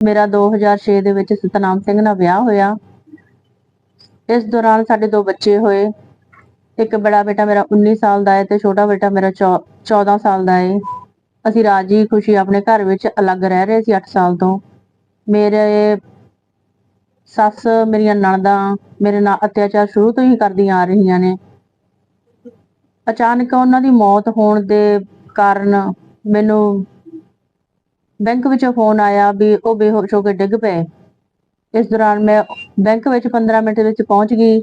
ਮੇਰਾ 2006 ਦੇ ਵਿੱਚ ਸਤਨਾਮ ਸਿੰਘ ਨਾਲ ਵਿਆਹ ਹੋਇਆ। ਇਸ ਦੌਰਾਨ ਸਾਡੇ ਦੋ ਬੱਚੇ ਹੋਏ। ਇੱਕ ਬੜਾ ਬੇਟਾ ਮੇਰਾ 19 ਸਾਲ ਦਾ ਹੈ ਤੇ ਛੋਟਾ ਬੇਟਾ ਮੇਰਾ 14 ਸਾਲ ਦਾ ਹੈ ਅਸੀਂ ਰਾਜੀ ਖੁਸ਼ੀ ਆਪਣੇ ਘਰ ਵਿੱਚ ਅਲੱਗ ਰਹਿ ਰਹੇ ਸੀ 8 ਸਾਲ ਤੋਂ। ਮੇਰੇ ਸੱਸ ਮੇਰੀਆਂ ਨਣਦਾਂ ਮੇਰੇ ਨਾਲ ਅਤਿਆਚਾਰ ਸ਼ੁਰੂ ਤੋਂ ਹੀ ਕਰਦੀਆਂ ਆ ਰਹੀਆਂ ਨੇ। ਅਚਾਨਕ ਉਹਨਾਂ ਦੀ ਮੌਤ ਹੋਣ ਦੇ ਕਾਰਨ ਮੈਨੂੰ ਬੈਂਕ ਵਿੱਚੋਂ ਫੋਨ ਆਇਆ ਵੀ ਉਹ ਬੇਹੋਸ਼ ਹੋ ਕੇ ਡਿੱਗ ਪਏ। ਇਸ ਦੌਰਾਨ ਮੈਂ ਬੈਂਕ ਵਿੱਚ 15 ਮਿੰਟ ਵਿੱਚ ਪਹੁੰਚ ਗਈ।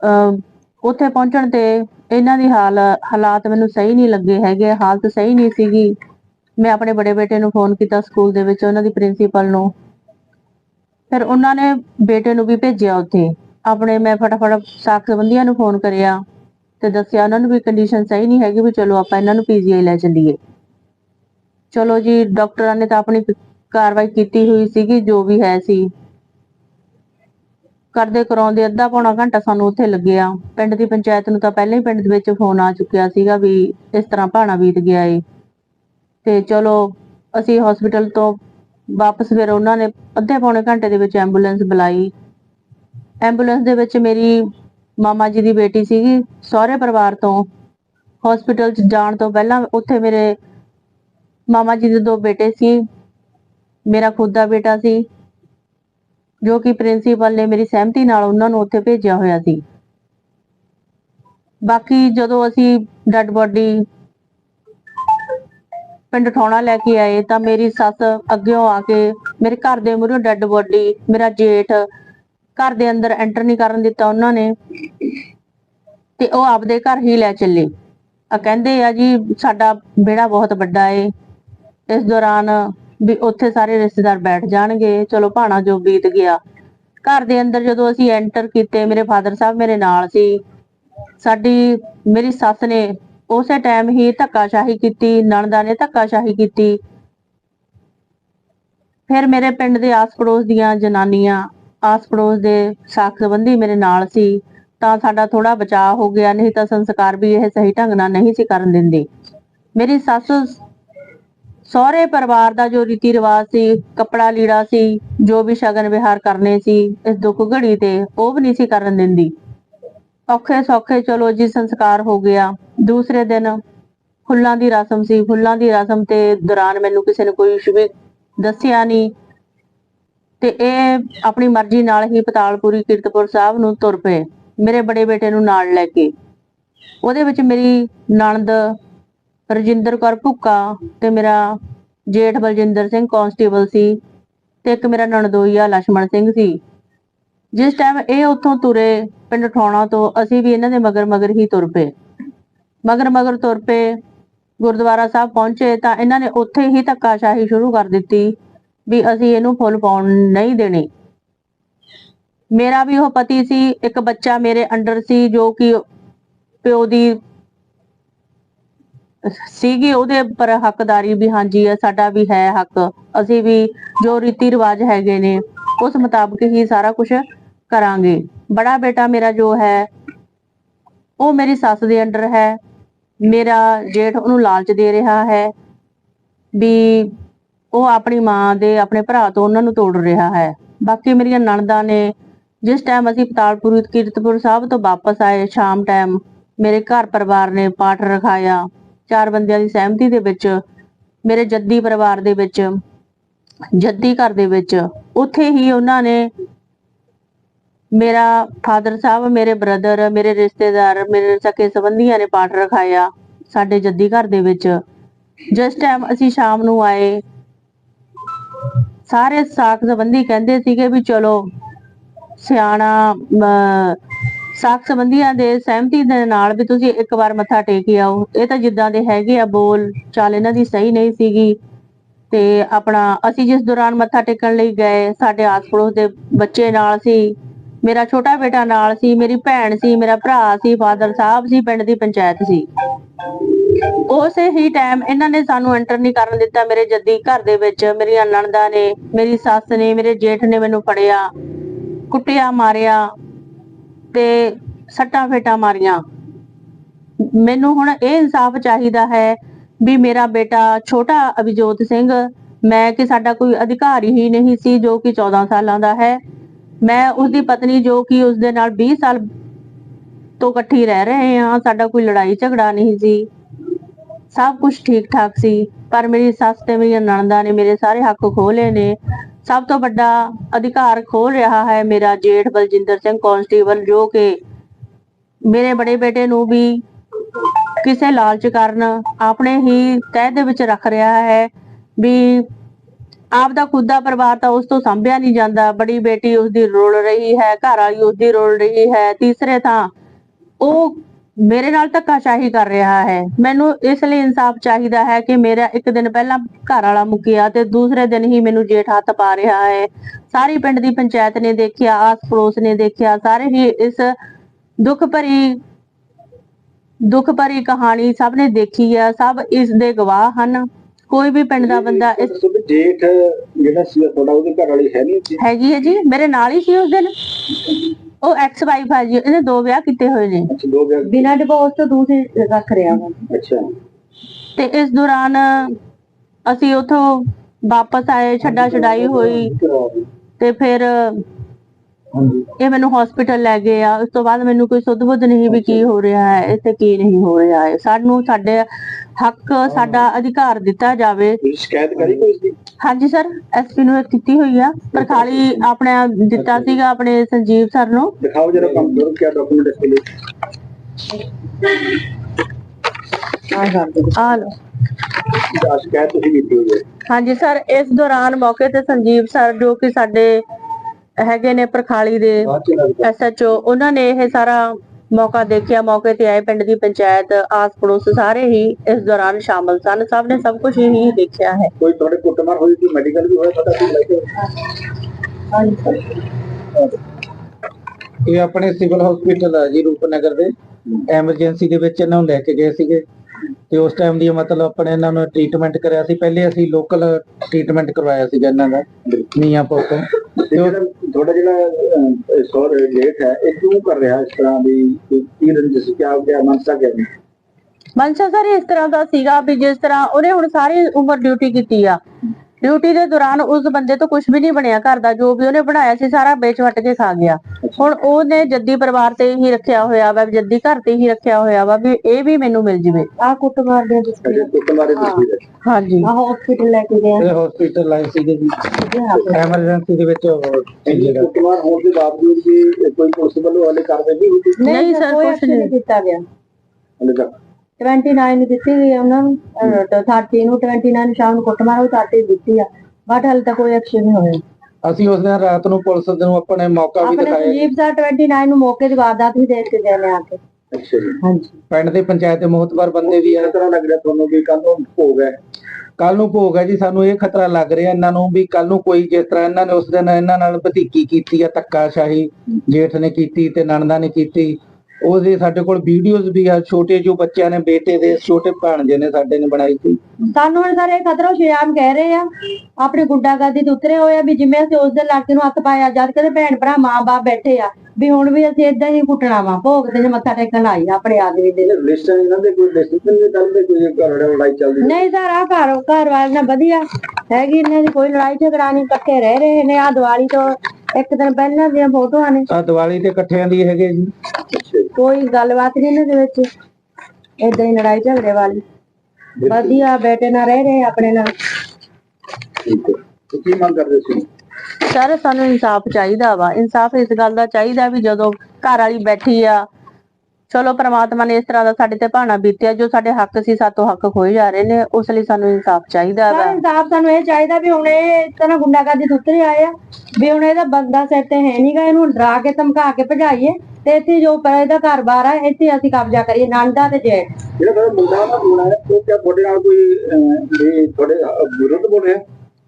ਅਹ ਉੱਥੇ ਪਹੁੰਚਣ ਤੇ ਇਹਨਾਂ ਦੀ ਹਾਲ, ਹਾਲਾਤ ਮੈਨੂੰ ਸਹੀ ਨਹੀਂ ਲੱਗੇ ਹੈਗੇ, ਹਾਲਤ ਸਹੀ ਨਹੀਂ ਸੀਗੀ। ਮੈਂ ਆਪਣੇ ਬੜੇ ਬੇਟੇ ਨੂੰ ਫੋਨ ਕੀਤਾ ਸਕੂਲ ਦੇ ਵਿੱਚ, ਉਹਨਾਂ ਦੀ ਪ੍ਰਿੰਸੀਪਲ ਨੂੰ। ਫਿਰ ਉਹਨਾਂ ਨੇ ਬੇਟੇ ਨੂੰ ਵੀ ਭੇਜਿਆ ਉੱਥੇ। ਆਪਣੇ ਮੈਂ ਫਟਾਫਟ ਸਾਖ ਸੰਬੰਧੀਆਂ ਨੂੰ ਫੋਨ ਕਰਿਆ ਤੇ ਦੱਸਿਆ, ਉਹਨਾਂ ਨੂੰ ਵੀ ਕੰਡੀਸ਼ਨ ਸਹੀ ਨਹੀਂ ਹੈਗੀ ਵੀ ਚਲੋ ਆਪਾਂ ਇਹਨਾਂ ਨੂੰ ਪੀਜੀਆਈ ਲੈ ਚੱਲੀਏ। ਚਲੋ ਜੀ, ਡਾਕਟਰਾਂ ਨੇ ਤਾਂ ਆਪਣੀ ਕਾਰਵਾਈ ਕੀਤੀ ਹੋਈ ਸੀਗੀ, ਜੋ ਵੀ ਹੈ ਸੀ। ਕਰਦੇ ਕਰਾਉਂਦੇ ਅੱਧਾ ਪੌਣਾ ਘੰਟਾ ਸਾਨੂੰ ਉੱਥੇ ਲੱਗਿਆ। ਪਿੰਡ ਦੀ ਪੰਚਾਇਤ ਨੂੰ ਤਾਂ ਪਹਿਲਾਂ ਹੀ ਪਿੰਡ ਦੇ ਵਿੱਚ ਫੋਨ ਆ ਚੁੱਕਿਆ ਸੀਗਾ ਵੀ ਇਸ ਤਰ੍ਹਾਂ ਭਾਣਾ ਬੀਤ ਗਿਆ ਏ। ਤੇ ਚਲੋ, ਅਸੀਂ ਹਸਪੀਟਲ ਤੋਂ ਵਾਪਸ ਫਿਰ ਉਹਨਾਂ ਨੇ ਅੱਧੇ ਪੌਣੇ ਘੰਟੇ ਦੇ ਵਿੱਚ ਐਂਬੂਲੈਂਸ ਬੁਲਾਈ। ਐਂਬੂਲੈਂਸ ਦੇ ਵਿੱਚ ਮੇਰੀ ਮਾਮਾ ਜੀ ਦੀ ਬੇਟੀ ਸੀਗੀ, ਸਹੁਰੇ ਪਰਿਵਾਰ ਤੋਂ। ਹਸਪੀਟਲ 'ਚ ਜਾਣ ਤੋਂ ਪਹਿਲਾਂ ਉੱਥੇ ਮੇਰੇ ਮਾਮਾ ਜੀ ਦੇ ਦੋ ਬੇਟੇ ਸੀ, ਮੇਰਾ ਖੁਦ ਦਾ ਬੇਟਾ ਸੀ, ਜੋ ਕਿ ਪ੍ਰਿੰਸੀਪਲ ਨੇ ਮੇਰੀ ਸਹਿਮਤੀ ਨਾਲ ਉਹਨਾਂ ਨੂੰ ਉੱਥੇ ਭੇਜਿਆ ਹੋਇਆ ਸੀ। ਬਾਕੀ ਜਦੋਂ ਅਸੀਂ ਡੈਡ ਬੋਡੀ ਪਿੰਡ ਠੌਣਾ ਲੈ ਕੇ ਆਏ, ਤਾਂ ਮੇਰੀ ਸੱਸ ਅੱਗਿਓਂ ਆ ਕੇ ਮੇਰੇ ਘਰ ਦੇ ਮੂਹਰੇ ਡੈੱਡ ਬੋਡੀ, ਮੇਰਾ ਜੇਠ ਘਰ ਦੇ ਅੰਦਰ ਐਂਟਰ ਨਹੀਂ ਕਰਨ ਦਿੱਤਾ ਉਹਨਾਂ ਨੇ, ਤੇ ਉਹ ਆਪਦੇ ਘਰ ਹੀ ਲੈ ਚੱਲੇ। ਆ ਕਹਿੰਦੇ ਆ ਜੀ, ਸਾਡਾ ਬੇੜਾ ਬਹੁਤ ਵੱਡਾ ਏ। ਇਸ ਦੌਰਾਨ ਵੀ ਉੱਥੇ ਸਾਰੇ ਰਿਸ਼ਤੇਦਾਰ ਬੈਠ ਜਾਣਗੇ। ਚਲੋ ਭਾਣਾ ਜੋ ਬੀਤ ਗਿਆ। ਘਰ ਦੇ ਅੰਦਰ ਜਦੋਂ ਅਸੀਂ ਐਂਟਰ ਕੀਤੇ, ਮੇਰੇ ਫਾਦਰ ਸਾਹਿਬ ਮੇਰੇ ਨਾਲ ਸੀ। ਸਾਡੀ, ਮੇਰੀ ਸੱਸ ਨੇ ਉਸੇ ਟਾਈਮ ਹੀ ਧੱਕਾਸ਼ਾਹੀ ਕੀਤੀ, ਨਣਦਾ ਨੇ ਧੱਕਾਸ਼ਾਹੀ ਕੀਤੀ। ਫਿਰ ਮੇਰੇ ਪਿੰਡ ਦੇ ਆਸ-ਪੜੋਸ ਦੀਆਂ ਜਨਾਨੀਆਂ, ਆਸ-ਪੜੋਸ ਦੇ ਸਾਖ ਸੰਬੰਧੀ ਮੇਰੇ ਨਾਲ ਸੀ। ਤਾਂ ਸਾਡਾ ਥੋੜਾ ਬਚਾਅ ਹੋ ਗਿਆ, ਨਹੀਂ ਤਾਂ ਸੰਸਕਾਰ ਵੀ ਇਹ ਸਹੀ ਢੰਗ ਨਾਲ ਨਹੀਂ ਸੀ ਕਰਨ ਦਿੰਦੇ। ਮੇਰੀ ਸੱਸ ਸਹੁਰੇ ਪਰਿਵਾਰ ਦਾ ਜੋ ਰੀਤੀ ਰਿਵਾਜ ਸੀ, ਕੱਪੜਾ ਲੀੜਾ ਸੀ, ਜੋ ਵੀ ਸ਼ਗਨ ਵਿਹਾਰ ਕਰਨੇ ਸੀ, ਇਸ ਦੁੱਖ ਘੜੀ ਤੇ ਉਹ ਵੀ ਨਹੀਂ ਸੀ ਕਰਨ ਦਿੰਦੀ। ਔਖੇ ਸੌਖੇ ਚਲੋ ਜੀ ਸੰਸਕਾਰ ਹੋ ਗਿਆ। ਦੂਸਰੇ ਦਿਨ ਫੁੱਲਾਂ ਦੀ ਰਸਮ ਸੀ। ਫੁੱਲਾਂ ਦੀ ਰਸਮ ਤੇ ਦੌਰਾਨ ਮੈਨੂੰ ਕਿਸੇ ਨੇ ਕੋਈ ਇਸ਼ੂ ਵੀ ਦੱਸਿਆ ਨਹੀਂ। ਤੇ ਇਹ ਆਪਣੀ ਮਰਜ਼ੀ ਨਾਲ ਹੀ ਪਤਾਲਪੁਰੀ ਕੀਰਤਪੁਰ ਸਾਹਿਬ ਨੂੰ ਤੁਰ ਪਏ। ਮੇਰੇ ਬੜੇ ਬੇਟੇ ਨੂੰ ਨਾਲ ਲੈ ਕੇ। ਉਹਦੇ ਵਿੱਚ ਮੇਰੀ ਨਣਦ ਰਜਿੰਦਰ ਕੌਰ ਭੁੱਕਾ ਤੇ ਮੇਰਾ ਜੇਠ ਬਲਜਿੰਦਰ ਸਿੰਘ ਕਾਂਸਟੇਬਲ ਸੀ ਤੇ ਇੱਕ ਮੇਰਾ ਨਣਦੋਈਆ ਲਛਮਣ ਸਿੰਘ ਸੀ। ਜਿਸ ਟਾਈਮ ਇਹ ਉੱਥੋਂ ਤੁਰੇ ਪਿੰਡ ਠੋਣਾ ਤੋਂ ਅਸੀਂ ਵੀ ਇਹਨਾਂ ਦੇ ਮਗਰ ਮਗਰ ਹੀ ਤੁਰ ਪਏ। ਮਗਰ ਮਗਰ ਤੁਰ ਪਏ, ਗੁਰਦੁਆਰਾ ਸਾਹਿਬ ਪਹੁੰਚੇ ਤਾਂ ਇਹਨਾਂ ਨੇ ਉੱਥੇ ਹੀ ਧੱਕਾਸ਼ਾਹੀ ਸ਼ੁਰੂ ਕਰ ਦਿੱਤੀ ਵੀ ਅਸੀਂ ਇਹਨੂੰ ਫੁੱਲ ਪਾਉਣ ਨਹੀਂ ਦੇਣੇ। ਮੇਰਾ ਵੀ ਉਹ ਪਤੀ ਸੀ, ਇੱਕ ਬੱਚਾ ਮੇਰੇ ਅੰਡਰ ਸੀ ਜੋ ਕਿ ਪਿਓ ਦੀ ਸੀਗੀ ਉਹਦੇ ਉੱਪਰ ਹੱਕਦਾਰੀ ਵੀ ਹਾਂਜੀ ਇਹ ਸਾਡਾ ਵੀ ਹੈ ਹੱਕ। ਅਸੀਂ ਵੀ ਜੋ ਰੀਤੀ ਰਿਵਾਜ ਹੈਗੇ ਨੇ, ਉਸ ਮੁਤਾਬਕ ਹੀ ਸਾਰਾ ਕੁਝ ਕਰਾਂਗੇ। ਬੜਾ ਬੇਟਾ ਮੇਰਾ ਜੋ ਹੈ, ਉਹ ਮੇਰੀ ਸੱਸ ਦੇ ਅੰਡਰ ਹੈ। ਮੇਰਾ ਜੇਠ ਉਹਨੂੰ ਲਾਲਚ ਦੇ ਰਿਹਾ ਹੈ ਵੀ ਉਹ ਆਪਣੀ ਮਾਂ ਦੇ ਆਪਣੇ ਭਰਾ ਤੋਂ ਉਹਨਾਂ ਨੂੰ ਤੋੜ ਰਿਹਾ ਹੈ। ਬਾਕੀ ਮੇਰੀਆਂ ਨਣਦਾਂ ਨੇ, ਜਿਸ ਟਾਈਮ ਅਸੀਂ ਪਤਾਲਪੁਰ ਕੀਰਤਪੁਰ ਸਾਹਿਬ ਤੋਂ ਵਾਪਸ ਆਏ, ਸ਼ਾਮ ਟਾਈਮ ਮੇਰੇ ਘਰ ਪਰਿਵਾਰ ਨੇ ਪਾਠ ਰਖਾਇਆ। ਚਾਰ ਬੰਦਿਆਂ ਦੀ ਸਹਿਮਤੀ ਦੇ ਵਿੱਚ, ਮੇਰੇ ਜੱਦੀ ਪਰਿਵਾਰ ਦੇ ਵਿੱਚ, ਜੱਦੀ ਘਰ ਦੇ ਵਿੱਚ, ਉੱਥੇ ਹੀ ਉਹਨਾਂ ਨੇ ਮੇਰਾ ਫਾਦਰ ਸਾਹਿਬ, ਮੇਰੇ ਬ੍ਰਦਰ ਮੇਰੇ ਰਿਸ਼ਤੇਦਾਰ, ਮੇਰੇ ਸਕੇ ਸੰਬੰਧੀਆਂ ਨੇ ਪਾਠ ਰਖਾਇਆ ਸਾਡੇ ਜੱਦੀ ਘਰ ਦੇ ਵਿੱਚ। ਜਿਸ ਟਾਈਮ ਅਸੀਂ ਸ਼ਾਮ ਨੂੰ ਆਏ, ਸਾਰੇ ਸਾਕ ਸੰਬੰਧੀ ਕਹਿੰਦੇ ਸੀਗੇ ਵੀ ਚਲੋ, ਸਿਆਣਾ ਸਾਖ ਸੰਬੰਧੀਆਂ ਦੇ ਸਹਿਮਤੀ ਦੇ ਨਾਲ ਵੀ ਤੁਸੀਂ ਇੱਕ ਵਾਰ ਮੱਥਾ ਟੇਕ ਆਓ। ਇਹ ਤਾਂ ਜਿੱਦਾਂ ਦੇ ਹੈਗੇ ਆ ਬੋਲ, ਚਾਲ ਇਹਨਾਂ ਦੀ ਸਹੀ ਨਹੀਂ ਸੀਗੀ। ਤੇ ਆਪਣਾ ਅਸੀਂ ਜਿਸ ਦੌਰਾਨ ਮੱਥਾ ਟੇਕਣ ਲਈ ਗਏ, ਸਾਡੇ ਆਸ-ਪੜੋਸ ਦੇ ਬੱਚੇ ਨਾਲ ਸੀ, ਮੇਰਾ ਛੋਟਾ ਬੇਟਾ ਨਾਲ ਸੀ, ਮੇਰੀ ਭੈਣ ਸੀ, ਮੇਰਾ ਭਰਾ ਸੀ, ਫਾਦਰ ਸਾਹਿਬ ਸੀ, ਪਿੰਡ ਦੀ ਪੰਚਾਇਤ ਸੀ। ਉਸੇ ਹੀ ਟਾਈਮ ਇਹਨਾਂ ਨੇ ਸਾਨੂੰ ਐਂਟਰ ਨਹੀਂ ਕਰਨ ਦਿੱਤਾ ਮੇਰੇ ਜੱਦੀ ਘਰ ਦੇ ਵਿੱਚ, ਮੇਰੀਆਂ ਨਣਦਾਂ ਨੇ, ਮੇਰੀ ਸੱਸ ਨੇ, ਮੇਰੇ ਜੇਠ ਨੇ ਮੈਨੂੰ ਫੜਿਆ, ਕੁੱਟਿਆ, ਮਾਰਿਆ। ਤੇ ਸੱਟਾਂ ਫੇਟਾਂ ਮਾਰੀਆਂ। ਮੈਨੂੰ ਹੁਣ ਇਹ ਇਨਸਾਫ ਚਾਹੀਦਾ ਹੈ ਵੀ ਮੇਰਾ ਬੇਟਾ ਛੋਟਾ ਅਭਿਜੋਤ ਸਿੰਘ, ਮੈਂ ਕਿ ਸਾਡਾ ਕੋਈ ਅਧਿਕਾਰੀ ਹੀ ਨਹੀਂ ਸੀ ਜੋ ਕਿ 14 ਸਾਲਾਂ ਦਾ ਹੈ। ਮੈਂ ਉਸ ਦੀ ਪਤਨੀ ਜੋ ਕਿ ਉਸ ਦੇ ਨਾਲ 20 ਸਾਲ ਤੋਂ ਇਕੱਠੀ ਰਹਿ ਰਹੇ ਹਾਂ, ਸਾਡਾ ਕੋਈ ਲੜਾਈ ਝਗੜਾ ਨਹੀਂ ਸੀ। ਸਭ ਕੁਝ ਠੀਕ ਠਾਕ ਸੀ, ਪਰ ਮੇਰੀ ਸੱਸ ਤੇ ਮੇਰੀ ਨਣਦਾਂ ਨੇ ਮੇਰੇ ਸਾਰੇ ਹੱਕ ਖੋਹ ਲਏ ਨੇ। ਸਭ ਤੋਂ ਵੱਡਾ ਅਧਿਕਾਰ ਖੋਲ ਰਿਹਾ ਹੈ ਮੇਰਾ ਜੇਠ ਬਲਜਿੰਦਰ ਸਿੰਘ ਕਾਂਸਟੇਬਲ, ਜੋ ਕਿ ਮੇਰੇ ਬੜੇ ਬੇਟੇ ਨੂੰ ਵੀ ਕਿਸੇ ਲਾਲਚ ਕਾਰਨ ਆਪਣੇ ਹੀ ਤਹਿ ਦੇ ਵਿੱਚ ਰੱਖ ਰਿਹਾ ਹੈ ਵੀ ਆਪ ਦਾ ਖੁਦ ਦਾ ਪਰਿਵਾਰ ਤਾਂ ਉਸ ਤੋਂ ਸੰਭਿਆ ਨਹੀਂ ਜਾਂਦਾ। ਬੜੀ ਬੇਟੀ ਉਸ ਦੀ ਰੁਲ ਰਹੀ ਹੈ, ਘਰ ਵਾਲੀ ਉਸ ਦੀ ਰੁਲ ਰਹੀ ਹੈ। ਤੀਸਰੇ ਥਾਂ ਉਹ ਮੇਰੇ ਨਾਲ ਧੱਕਾਸ਼ਾਹੀ ਕਰ ਰਿਹਾ ਹੈ। ਮੈਨੂੰ ਇਸ ਲਈ ਇਨਸਾਫ ਚਾਹੀਦਾ ਹੈ ਕਿ ਮੇਰਾ ਇੱਕ ਦਿਨ ਪਹਿਲਾਂ ਘਰ ਵਾਲਾ ਮੁੱਕਿਆ ਤੇ ਦੂਸਰੇ ਦਿਨ ਹੀ ਮੈਨੂੰ ਜੇਠ ਹੱਥ ਪਾ ਰਿਹਾ ਹੈ। ਸਾਰੀ ਪਿੰਡ ਦੀ ਪੰਚਾਇਤ ਨੇ ਦੇਖਿਆ ਆਸ ਪੜੋਸ ਨੇ ਦੇਖਿਆ ਸਾਰੇ ਹੀ ਇਸ ਦੁੱਖ ਭਰੀ ਦੁੱਖ ਭਰੀ ਕਹਾਣੀ ਸਭ ਨੇ ਦੇਖੀ ਆ ਸਭ ਇਸ ਦੇ ਗਵਾਹ ਹਨ। ਕੋਈ ਵੀ ਪਿੰਡ ਦਾ ਬੰਦਾ ਇਸ ਜੇਠ ਜਿਹੜਾ ਸੀ ਤੁਹਾਡਾ ਉਹਦੇ ਘਰ ਵਾਲੀ ਹੈ ਨਹੀਂ ਸੀ? ਹੈਗੀ ਹੈ ਜੀ ਮੇਰੇ ਨਾਲ ਹੀ ਸੀ ਉਸ ਦਿਨ। ਉਹ ਐਕਸ ਵਾਈਫ ਹੈ ਜੀ ਇਹਨੇ ਦੋ ਵਿਆਹ ਕੀਤੇ ਹੋਏ ਨੇ। ਅੱਛਾ ਦੋ ਵਿਆਹ ਬਿਨਾਂ ਡਿਵੋਰਸ ਤੋਂ ਦੂਸਰੇ ਰੱਖ ਰਿਹਾ ਵਾ। ਅੱਛਾ। ਤੇ ਇਸ ਦੌਰਾਨ ਅਸੀਂ ਉਥੋਂ ਵਾਪਸ ਆਏ ਛੱਡਾ ਛਡਾਈ ਹੋਈ ਤੇ ਫਿਰ ਇਹ ਮੈਨੂੰ ਹਸਪੀਟਲ ਲੈ ਗਏ ਆ। ਉਸ ਤੋਂ ਬਾਅਦ ਮੈਨੂੰ ਕੋਈ ਸੁੱਧ ਬੁੱਧ ਨਹੀਂ ਵੀ ਕੀ ਹੋ ਰਿਹਾ ਹੈ ਇੱਥੇ ਕੀ ਨਹੀਂ ਹੋ ਰਿਹਾ ਹੈ। ਸਾਨੂੰ ਸਾਡੇ ਹੱਕ ਸਾਡਾ ਅਧਿਕਾਰ ਦਿੱਤਾ ਜਾਵੇ। ਸ਼ਿਕਾਇਤ ਕਰੀ ਕੋਈ ਸੀ? ਹਾਂਜੀ ਸਰ ਐਸਪੀ ਨੂੰ ਇਹ ਕੀਤੀ ਹੋਈ ਆ। ਪਰ ਖਾਲੀ ਆਪਣੇ ਦਿੱਤਾ ਸੀਗਾ ਆਪਣੇ ਸੰਜੀਵ ਸਰ ਨੂੰ। ਦਿਖਾਓ ਜਰਾ ਕੰਮ ਕਰੋ ਕੀ ਡਾਕੂਮੈਂਟ ਇਸ ਲਈ। ਆ ਲਓ। ਸ਼ਿਕਾਇਤ ਤੁਸੀਂ ਕੀਤੀ ਹੋਈ ਹੈ। ਹਾਂਜੀ ਸਰ ਇਸ ਦੌਰਾਨ ਮੌਕੇ ਤੇ ਸੰਜੀਵ ਸਰ ਜੋ ਕਿ ਸਾਡੇ ਹੈਗੇ ਨੇ ਪ੍ਰਖਾਲੀ ਦੇ ਐਸਐਚਓ ਉਹਨਾਂ ਨੇ ਇਹ ਸਾਰਾ ਮੌਕਾ ਦੇਖਿਆ ਮੌਕੇ ਤੇ ਆਏ ਪਿੰਡ ਦੀ ਪੰਚਾਇਤ ਆਸ ਪੜੋਸ ਸਾਰੇ ਹੀ ਇਸ ਦੌਰਾਨ ਸ਼ਾਮਲ ਸਨ। ਸਭ ਨੇ ਸਭ ਕੁਝ ਹੀ ਦੇਖਿਆ ਹੈ। ਕੋਈ ਤੁਹਾਡੇ ਕੁੱਟਮਾਰ ਹੋਈ ਕੋਈ ਮੈਡੀਕਲ ਵੀ ਹੋਇਆ ਪਤਾ ਨਹੀਂ ਲੱਗਿਆ ਇਹ ਆਪਣੇ ਸਿਵਲ ਹਸਪੀਟਲ ਆ ਜੀ ਰੂਪਨਗਰ ਦੇ। ਐਮਰਜੈਂਸੀ ਦੇ ਵਿੱਚ ਇਹਨਾਂ ਨੂੰ ਲੈ ਕੇ ਗਏ ਸੀਗੇ। ਤੇ ਉਸ ਟਾਈਮ ਦੀ ਮਤਲਬ ਆਪਣੇ ਇਹਨਾਂ ਨੂੰ ਟ੍ਰੀਟਮੈਂਟ ਕਰਿਆ ਸੀ। ਪਹਿਲੇ ਅਸੀਂ ਲੋਕਲ ਟ੍ਰੀਟਮੈਂਟ ਕਰਵਾਇਆ ਸੀਗਾ ਇਹਨਾਂ ਦਾ ਮੀਆਂਪੁਰ ਤੋਂ। ਤੇ ਤੁਹਾਡਾ ਜਿਹੜਾ ਸੌਰ ਜੇਠ ਹੈ ਇਹ ਕਿਉਂ ਕਰ ਰਿਹਾ ਇਸ ਤਰ੍ਹਾਂ ਦੀ ਕੀ ਰੰਜਿਸ਼ ਕਿਆ ਕਿਆ ਮਨਸਾ ਕਿਆ ਹੈ ਮਨਸ਼ਾ ਸਰ ਇਸ ਤਰ੍ਹਾਂ ਦਾ ਸੀਗਾ ਵੀ ਜਿਸ ਤਰ੍ਹਾਂ ਉਹਨੇ ਹੁਣ ਸਾਰੀ ਉਮਰ ਡਿਊਟੀ ਕੀਤੀ ਆ। ਡਿਊਟੀ ਦੇ ਦੌਰਾਨ ਉਸ ਬੰਦੇ ਤੋਂ ਕੁਝ ਵੀ ਨਹੀਂ ਬਣਿਆ ਘਰ ਦਾ ਜੋ ਵੀ ਉਹਨੇ ਬਣਾਇਆ ਸੀ ਸਾਰਾ ਵੇਚ ਵੱਟ ਕੇ ਖਾ ਗਿਆ। ਹੁਣ ਉਹਨੇ ਜੱਦੀ ਪਰਿਵਾਰ ਤੇ ਹੀ ਰੱਖਿਆ ਹੋਇਆ ਵਾ ਜੱਦੀ ਘਰ ਤੇ ਹੀ ਰੱਖਿਆ ਹੋਇਆ ਵਾ ਵੀ ਇਹ ਵੀ ਮੈਨੂੰ ਮਿਲ ਜਵੇ। ਆ ਕੁੱਟ ਮਾਰਦੇ ਆ ਅੱਛਾ ਕੁੱਟਮਾਰੇ ਹੈ ਹਾਂਜੀ। ਆ ਹਸਪੀਟਲ ਲੈ ਕੇ ਗਏ ਇਹ ਹਸਪੀਟਲ ਲਾਏ ਸੀਗੇ ਜੀ। ਐਮਰਜੈਂਸੀ ਦੇ ਵਿੱਚ ਕੁੱਟਮਾਰ ਹੋਣ ਦੇ ਬਾਵਜੂਦ ਵੀ ਕੋਈ ਪੁਲਿਸ ਵੱਲੋਂ ਹਲੇ ਕਾਰਵਾਈ ਨਹੀਂ ਨਹੀਂ ਸਰ ਕੁਝ ਨਹੀਂ ਕੀਤਾ ਗਿਆ। ਹਲੇ ਤੱਕ। 29 ਨੂੰ ਦਿੱਤੀ ਗਈ ਆ ਉਹਨਾਂ ਨੂੰ ਅਹ, ਤੇ 30 ਨੂੰ 29 ਨੂੰ ਸ਼ਾਮ ਨੂੰ ਕੁੱਟਮਾਰ ਹੋਈ 30 ਦਿੱਤੀ ਆ। ਬਟ ਹਾਲੇ ਤੱਕ ਕੋਈ ਐਕਸ਼ਨ ਨਹੀਂ ਹੋਇਆ। ਅਸੀਂ ਉਸ ਦਿਨ ਰਾਤ ਨੂੰ ਪੁਲਿਸ ਨੂੰ ਆਪਣੇ ਮੌਕਾ ਵੀ ਆਪਣੇ ਦਿਖਾਇਆ। ਸੰਜੀਵ ਸਰ 29 ਨੂੰ ਮੌਕੇ ਦੀ ਵਾਰਦਾਤ ਵੀ ਦੇਖ ਕੇ ਗਏ ਨੇ ਆ ਕੇ। ਅੱਛਾ ਜੀ। ਹਾਂਜੀ। ਪਿੰਡ ਦੇ ਪੰਚਾਇਤ ਦੇ ਮੋਹਤਬਰ ਬੰਦੇ ਵੀ ਆ। ਕਿਸ ਤਰ੍ਹਾਂ ਲੱਗ ਰਿਹਾ ਤੁਹਾਨੂੰ ਵੀ ਕੱਲ ਨੂੰ ਭੋਗ ਹੈ? ਕੱਲ ਨੂੰ ਭੋਗ ਹੈ ਜੀ ਸਾਨੂੰ ਇਹ ਖਤਰਾ ਲੱਗ ਰਿਹਾ ਇਹਨਾਂ ਨੂੰ ਵੀ ਕੱਲ ਨੂੰ ਕੋਈ ਜਿਸ ਤਰ੍ਹਾਂ ਇਹਨਾਂ ਨੇ ਉਸ ਦਿਨ ਇਹਨਾਂ ਨਾਲ ਭਤੀਕੀ ਕੀਤੀ ਆ ਧੱਕਾਸ਼ਾਹੀ ਜੇਠ ਨੇ ਕੀਤੀ ਤੇ ਨਣਦਾ ਨੇ ਕੀਤੀ। ਉਹਦੇ ਸਾਡੇ ਕੋਲ ਵੀਡੀਓਜ਼ ਵੀ ਆ ਛੋਟੇ ਜੋ ਬੱਚਿਆਂ ਨੇ ਬੇਟੇ ਦੇ ਛੋਟੇ ਭਾਣਜੇ ਨੇ ਸਾਡੇ ਨੇ ਬਣਾਈ ਸੀ। ਸਾਨੂੰ ਹੁਣ ਸਾਰੇ ਖਤਰਾ ਸ਼ਿਆਮ ਕਹਿ ਰਹੇ ਆ ਆਪਣੇ ਗੁੱਡਾਗਰਦੀ ਤੇ ਉਤਰੇ ਹੋਏ ਆ ਵੀ ਜਿਵੇਂ ਅਸੀਂ ਉਸ ਦਿਨ ਲੜਕੇ ਨੂੰ ਹੱਥ ਪਾਇਆ ਜਦ ਕਦੇ ਭੈਣ ਭਰਾ ਮਾਂ-ਬਾਪ ਬੈਠੇ ਆ ਵੀ ਹੁਣ ਵੀ ਅਸੀਂ ਇਦਾਂ ਹੀ ਕੁੱਟਣਾ ਵਾ ਭੋਗ ਤੇ ਮੱਥਾ ਟੇਕਣ ਆਈ ਆ ਆਪਣੇ ਆਦਮੀ ਦੇ ਰਿਲੇਸ਼ਨ ਇਹਨਾਂ ਦੇ ਕੋਈ ਰਿਲੇਸ਼ਨ ਨਹੀਂ ਚੱਲ ਦੇ ਕੋਈ ਘਰ ਲੜਾਈ ਚੱਲਦੀ ਨਹੀਂ ਸਰ ਆ ਘਰ ਘਰ ਵਾਲੇ ਨਾਲ ਵਧੀਆ ਹੈਗੀ ਇਹਨਾਂ ਦੀ ਕੋਈ ਲੜਾਈ ਝਗੜਾ ਨਹੀਂ ਇਕੱਠੇ ਰਹਿ ਰਹੇ ਨੇ ਆ ਦੀਵਾਲੀ ਤੋਂ ਇੱਕ ਦਿਨ ਪਹਿਲਾਂ ਦੀਆਂ ਫੋਟੋਆਂ ਨੇ। ਆ ਦੀਵਾਲੀ ਤੇ ਇਕੱਠਿਆਂ ਦੀ ਹੈਗੇ ਜੀ। ਕੋਈ ਗੱਲਬਾਤ ਨਹੀਂ ਇਹਨਾਂ ਦੇ ਵਿੱਚ। ਏਦਾਂ ਹੀ ਲੜਾਈ ਝਗੜੇ ਵਾਲੀ। ਵਧੀਆ ਬੇਟੇ ਨਾਲ ਰਹਿ ਰਹੇ ਆਪਣੇ ਨਾਲ। ਠੀਕ ਹੈ। ਤੇ ਕੀ ਮੰਗ ਕਰਦੇ ਸੀ? ਸਰ ਸਾਨੂੰ ਇਨਸਾਫ ਚਾਹੀਦਾ ਵਾ। ਇਨਸਾਫ ਇਸ ਗੱਲ ਦਾ ਚਾਹੀਦਾ ਵੀ ਜਦੋਂ ਘਰ ਵਾਲੀ ਬੈਠੀ ਆ ਚਲੋ ਪ੍ਰਮਾਤਮਾ ਨੇ ਇਸ ਤਰ੍ਹਾਂ ਦਾ ਸਾਡੇ ਤੇ ਭਾਣਾ ਬੀਤਿਆ ਜੋ ਸਾਡੇ ਹੱਕ ਸੀ ਸਾਤੋਂ ਹੱਕ ਖੋਏ ਜਾ ਰਹੇ ਨੇ ਉਸ ਲਈ ਸਾਨੂੰ ਇਨਸਾਫ ਚਾਹੀਦਾ ਸਰ ਇਨਸਾਫ ਸਾਨੂੰ ਇਹ ਚਾਹੀਦਾ ਵੀ ਹੁਣ ਇਹ ਤਰ੍ਹਾਂ ਗੁੰਡਾਗਰਦੀ ਤੋਂ ਉਤਰੇ ਆਏ ਆ ਵੀ ਹੁਣ ਇਹਦਾ ਬੰਦਾ ਸਿਰ ਤੇ ਹੈ ਨਹੀਂਗਾ ਇਹਨੂੰ ਡਰਾ ਕੇ ਧਮਕਾ ਕੇ ਭਜਾਈਏ ਤੇ ਇੱਥੇ ਜੋ ਪਰ ਇਹਦਾ ਘਰ-ਬਾਰ ਆ ਇੱਥੇ ਅਸੀਂ ਕਬਜ਼ਾ ਕਰੀਏ ਨੰਦਾ ਤੇ ਜੇਠ ਜਿਹੜਾ ਤੁਹਾਡਾ ਮੁੰਡਾ ਦਾ ਹੋਣਾ ਹੈ ਉਹ ਕਿਆ ਤੁਹਾਡੇ ਨਾਲ ਕੋਈ ਅਹ, ਵੀ ਤੁਹਾਡੇ ਅਹ, ਵਿਰੁੱਧ ਬੋਲ ਰਿਹਾ?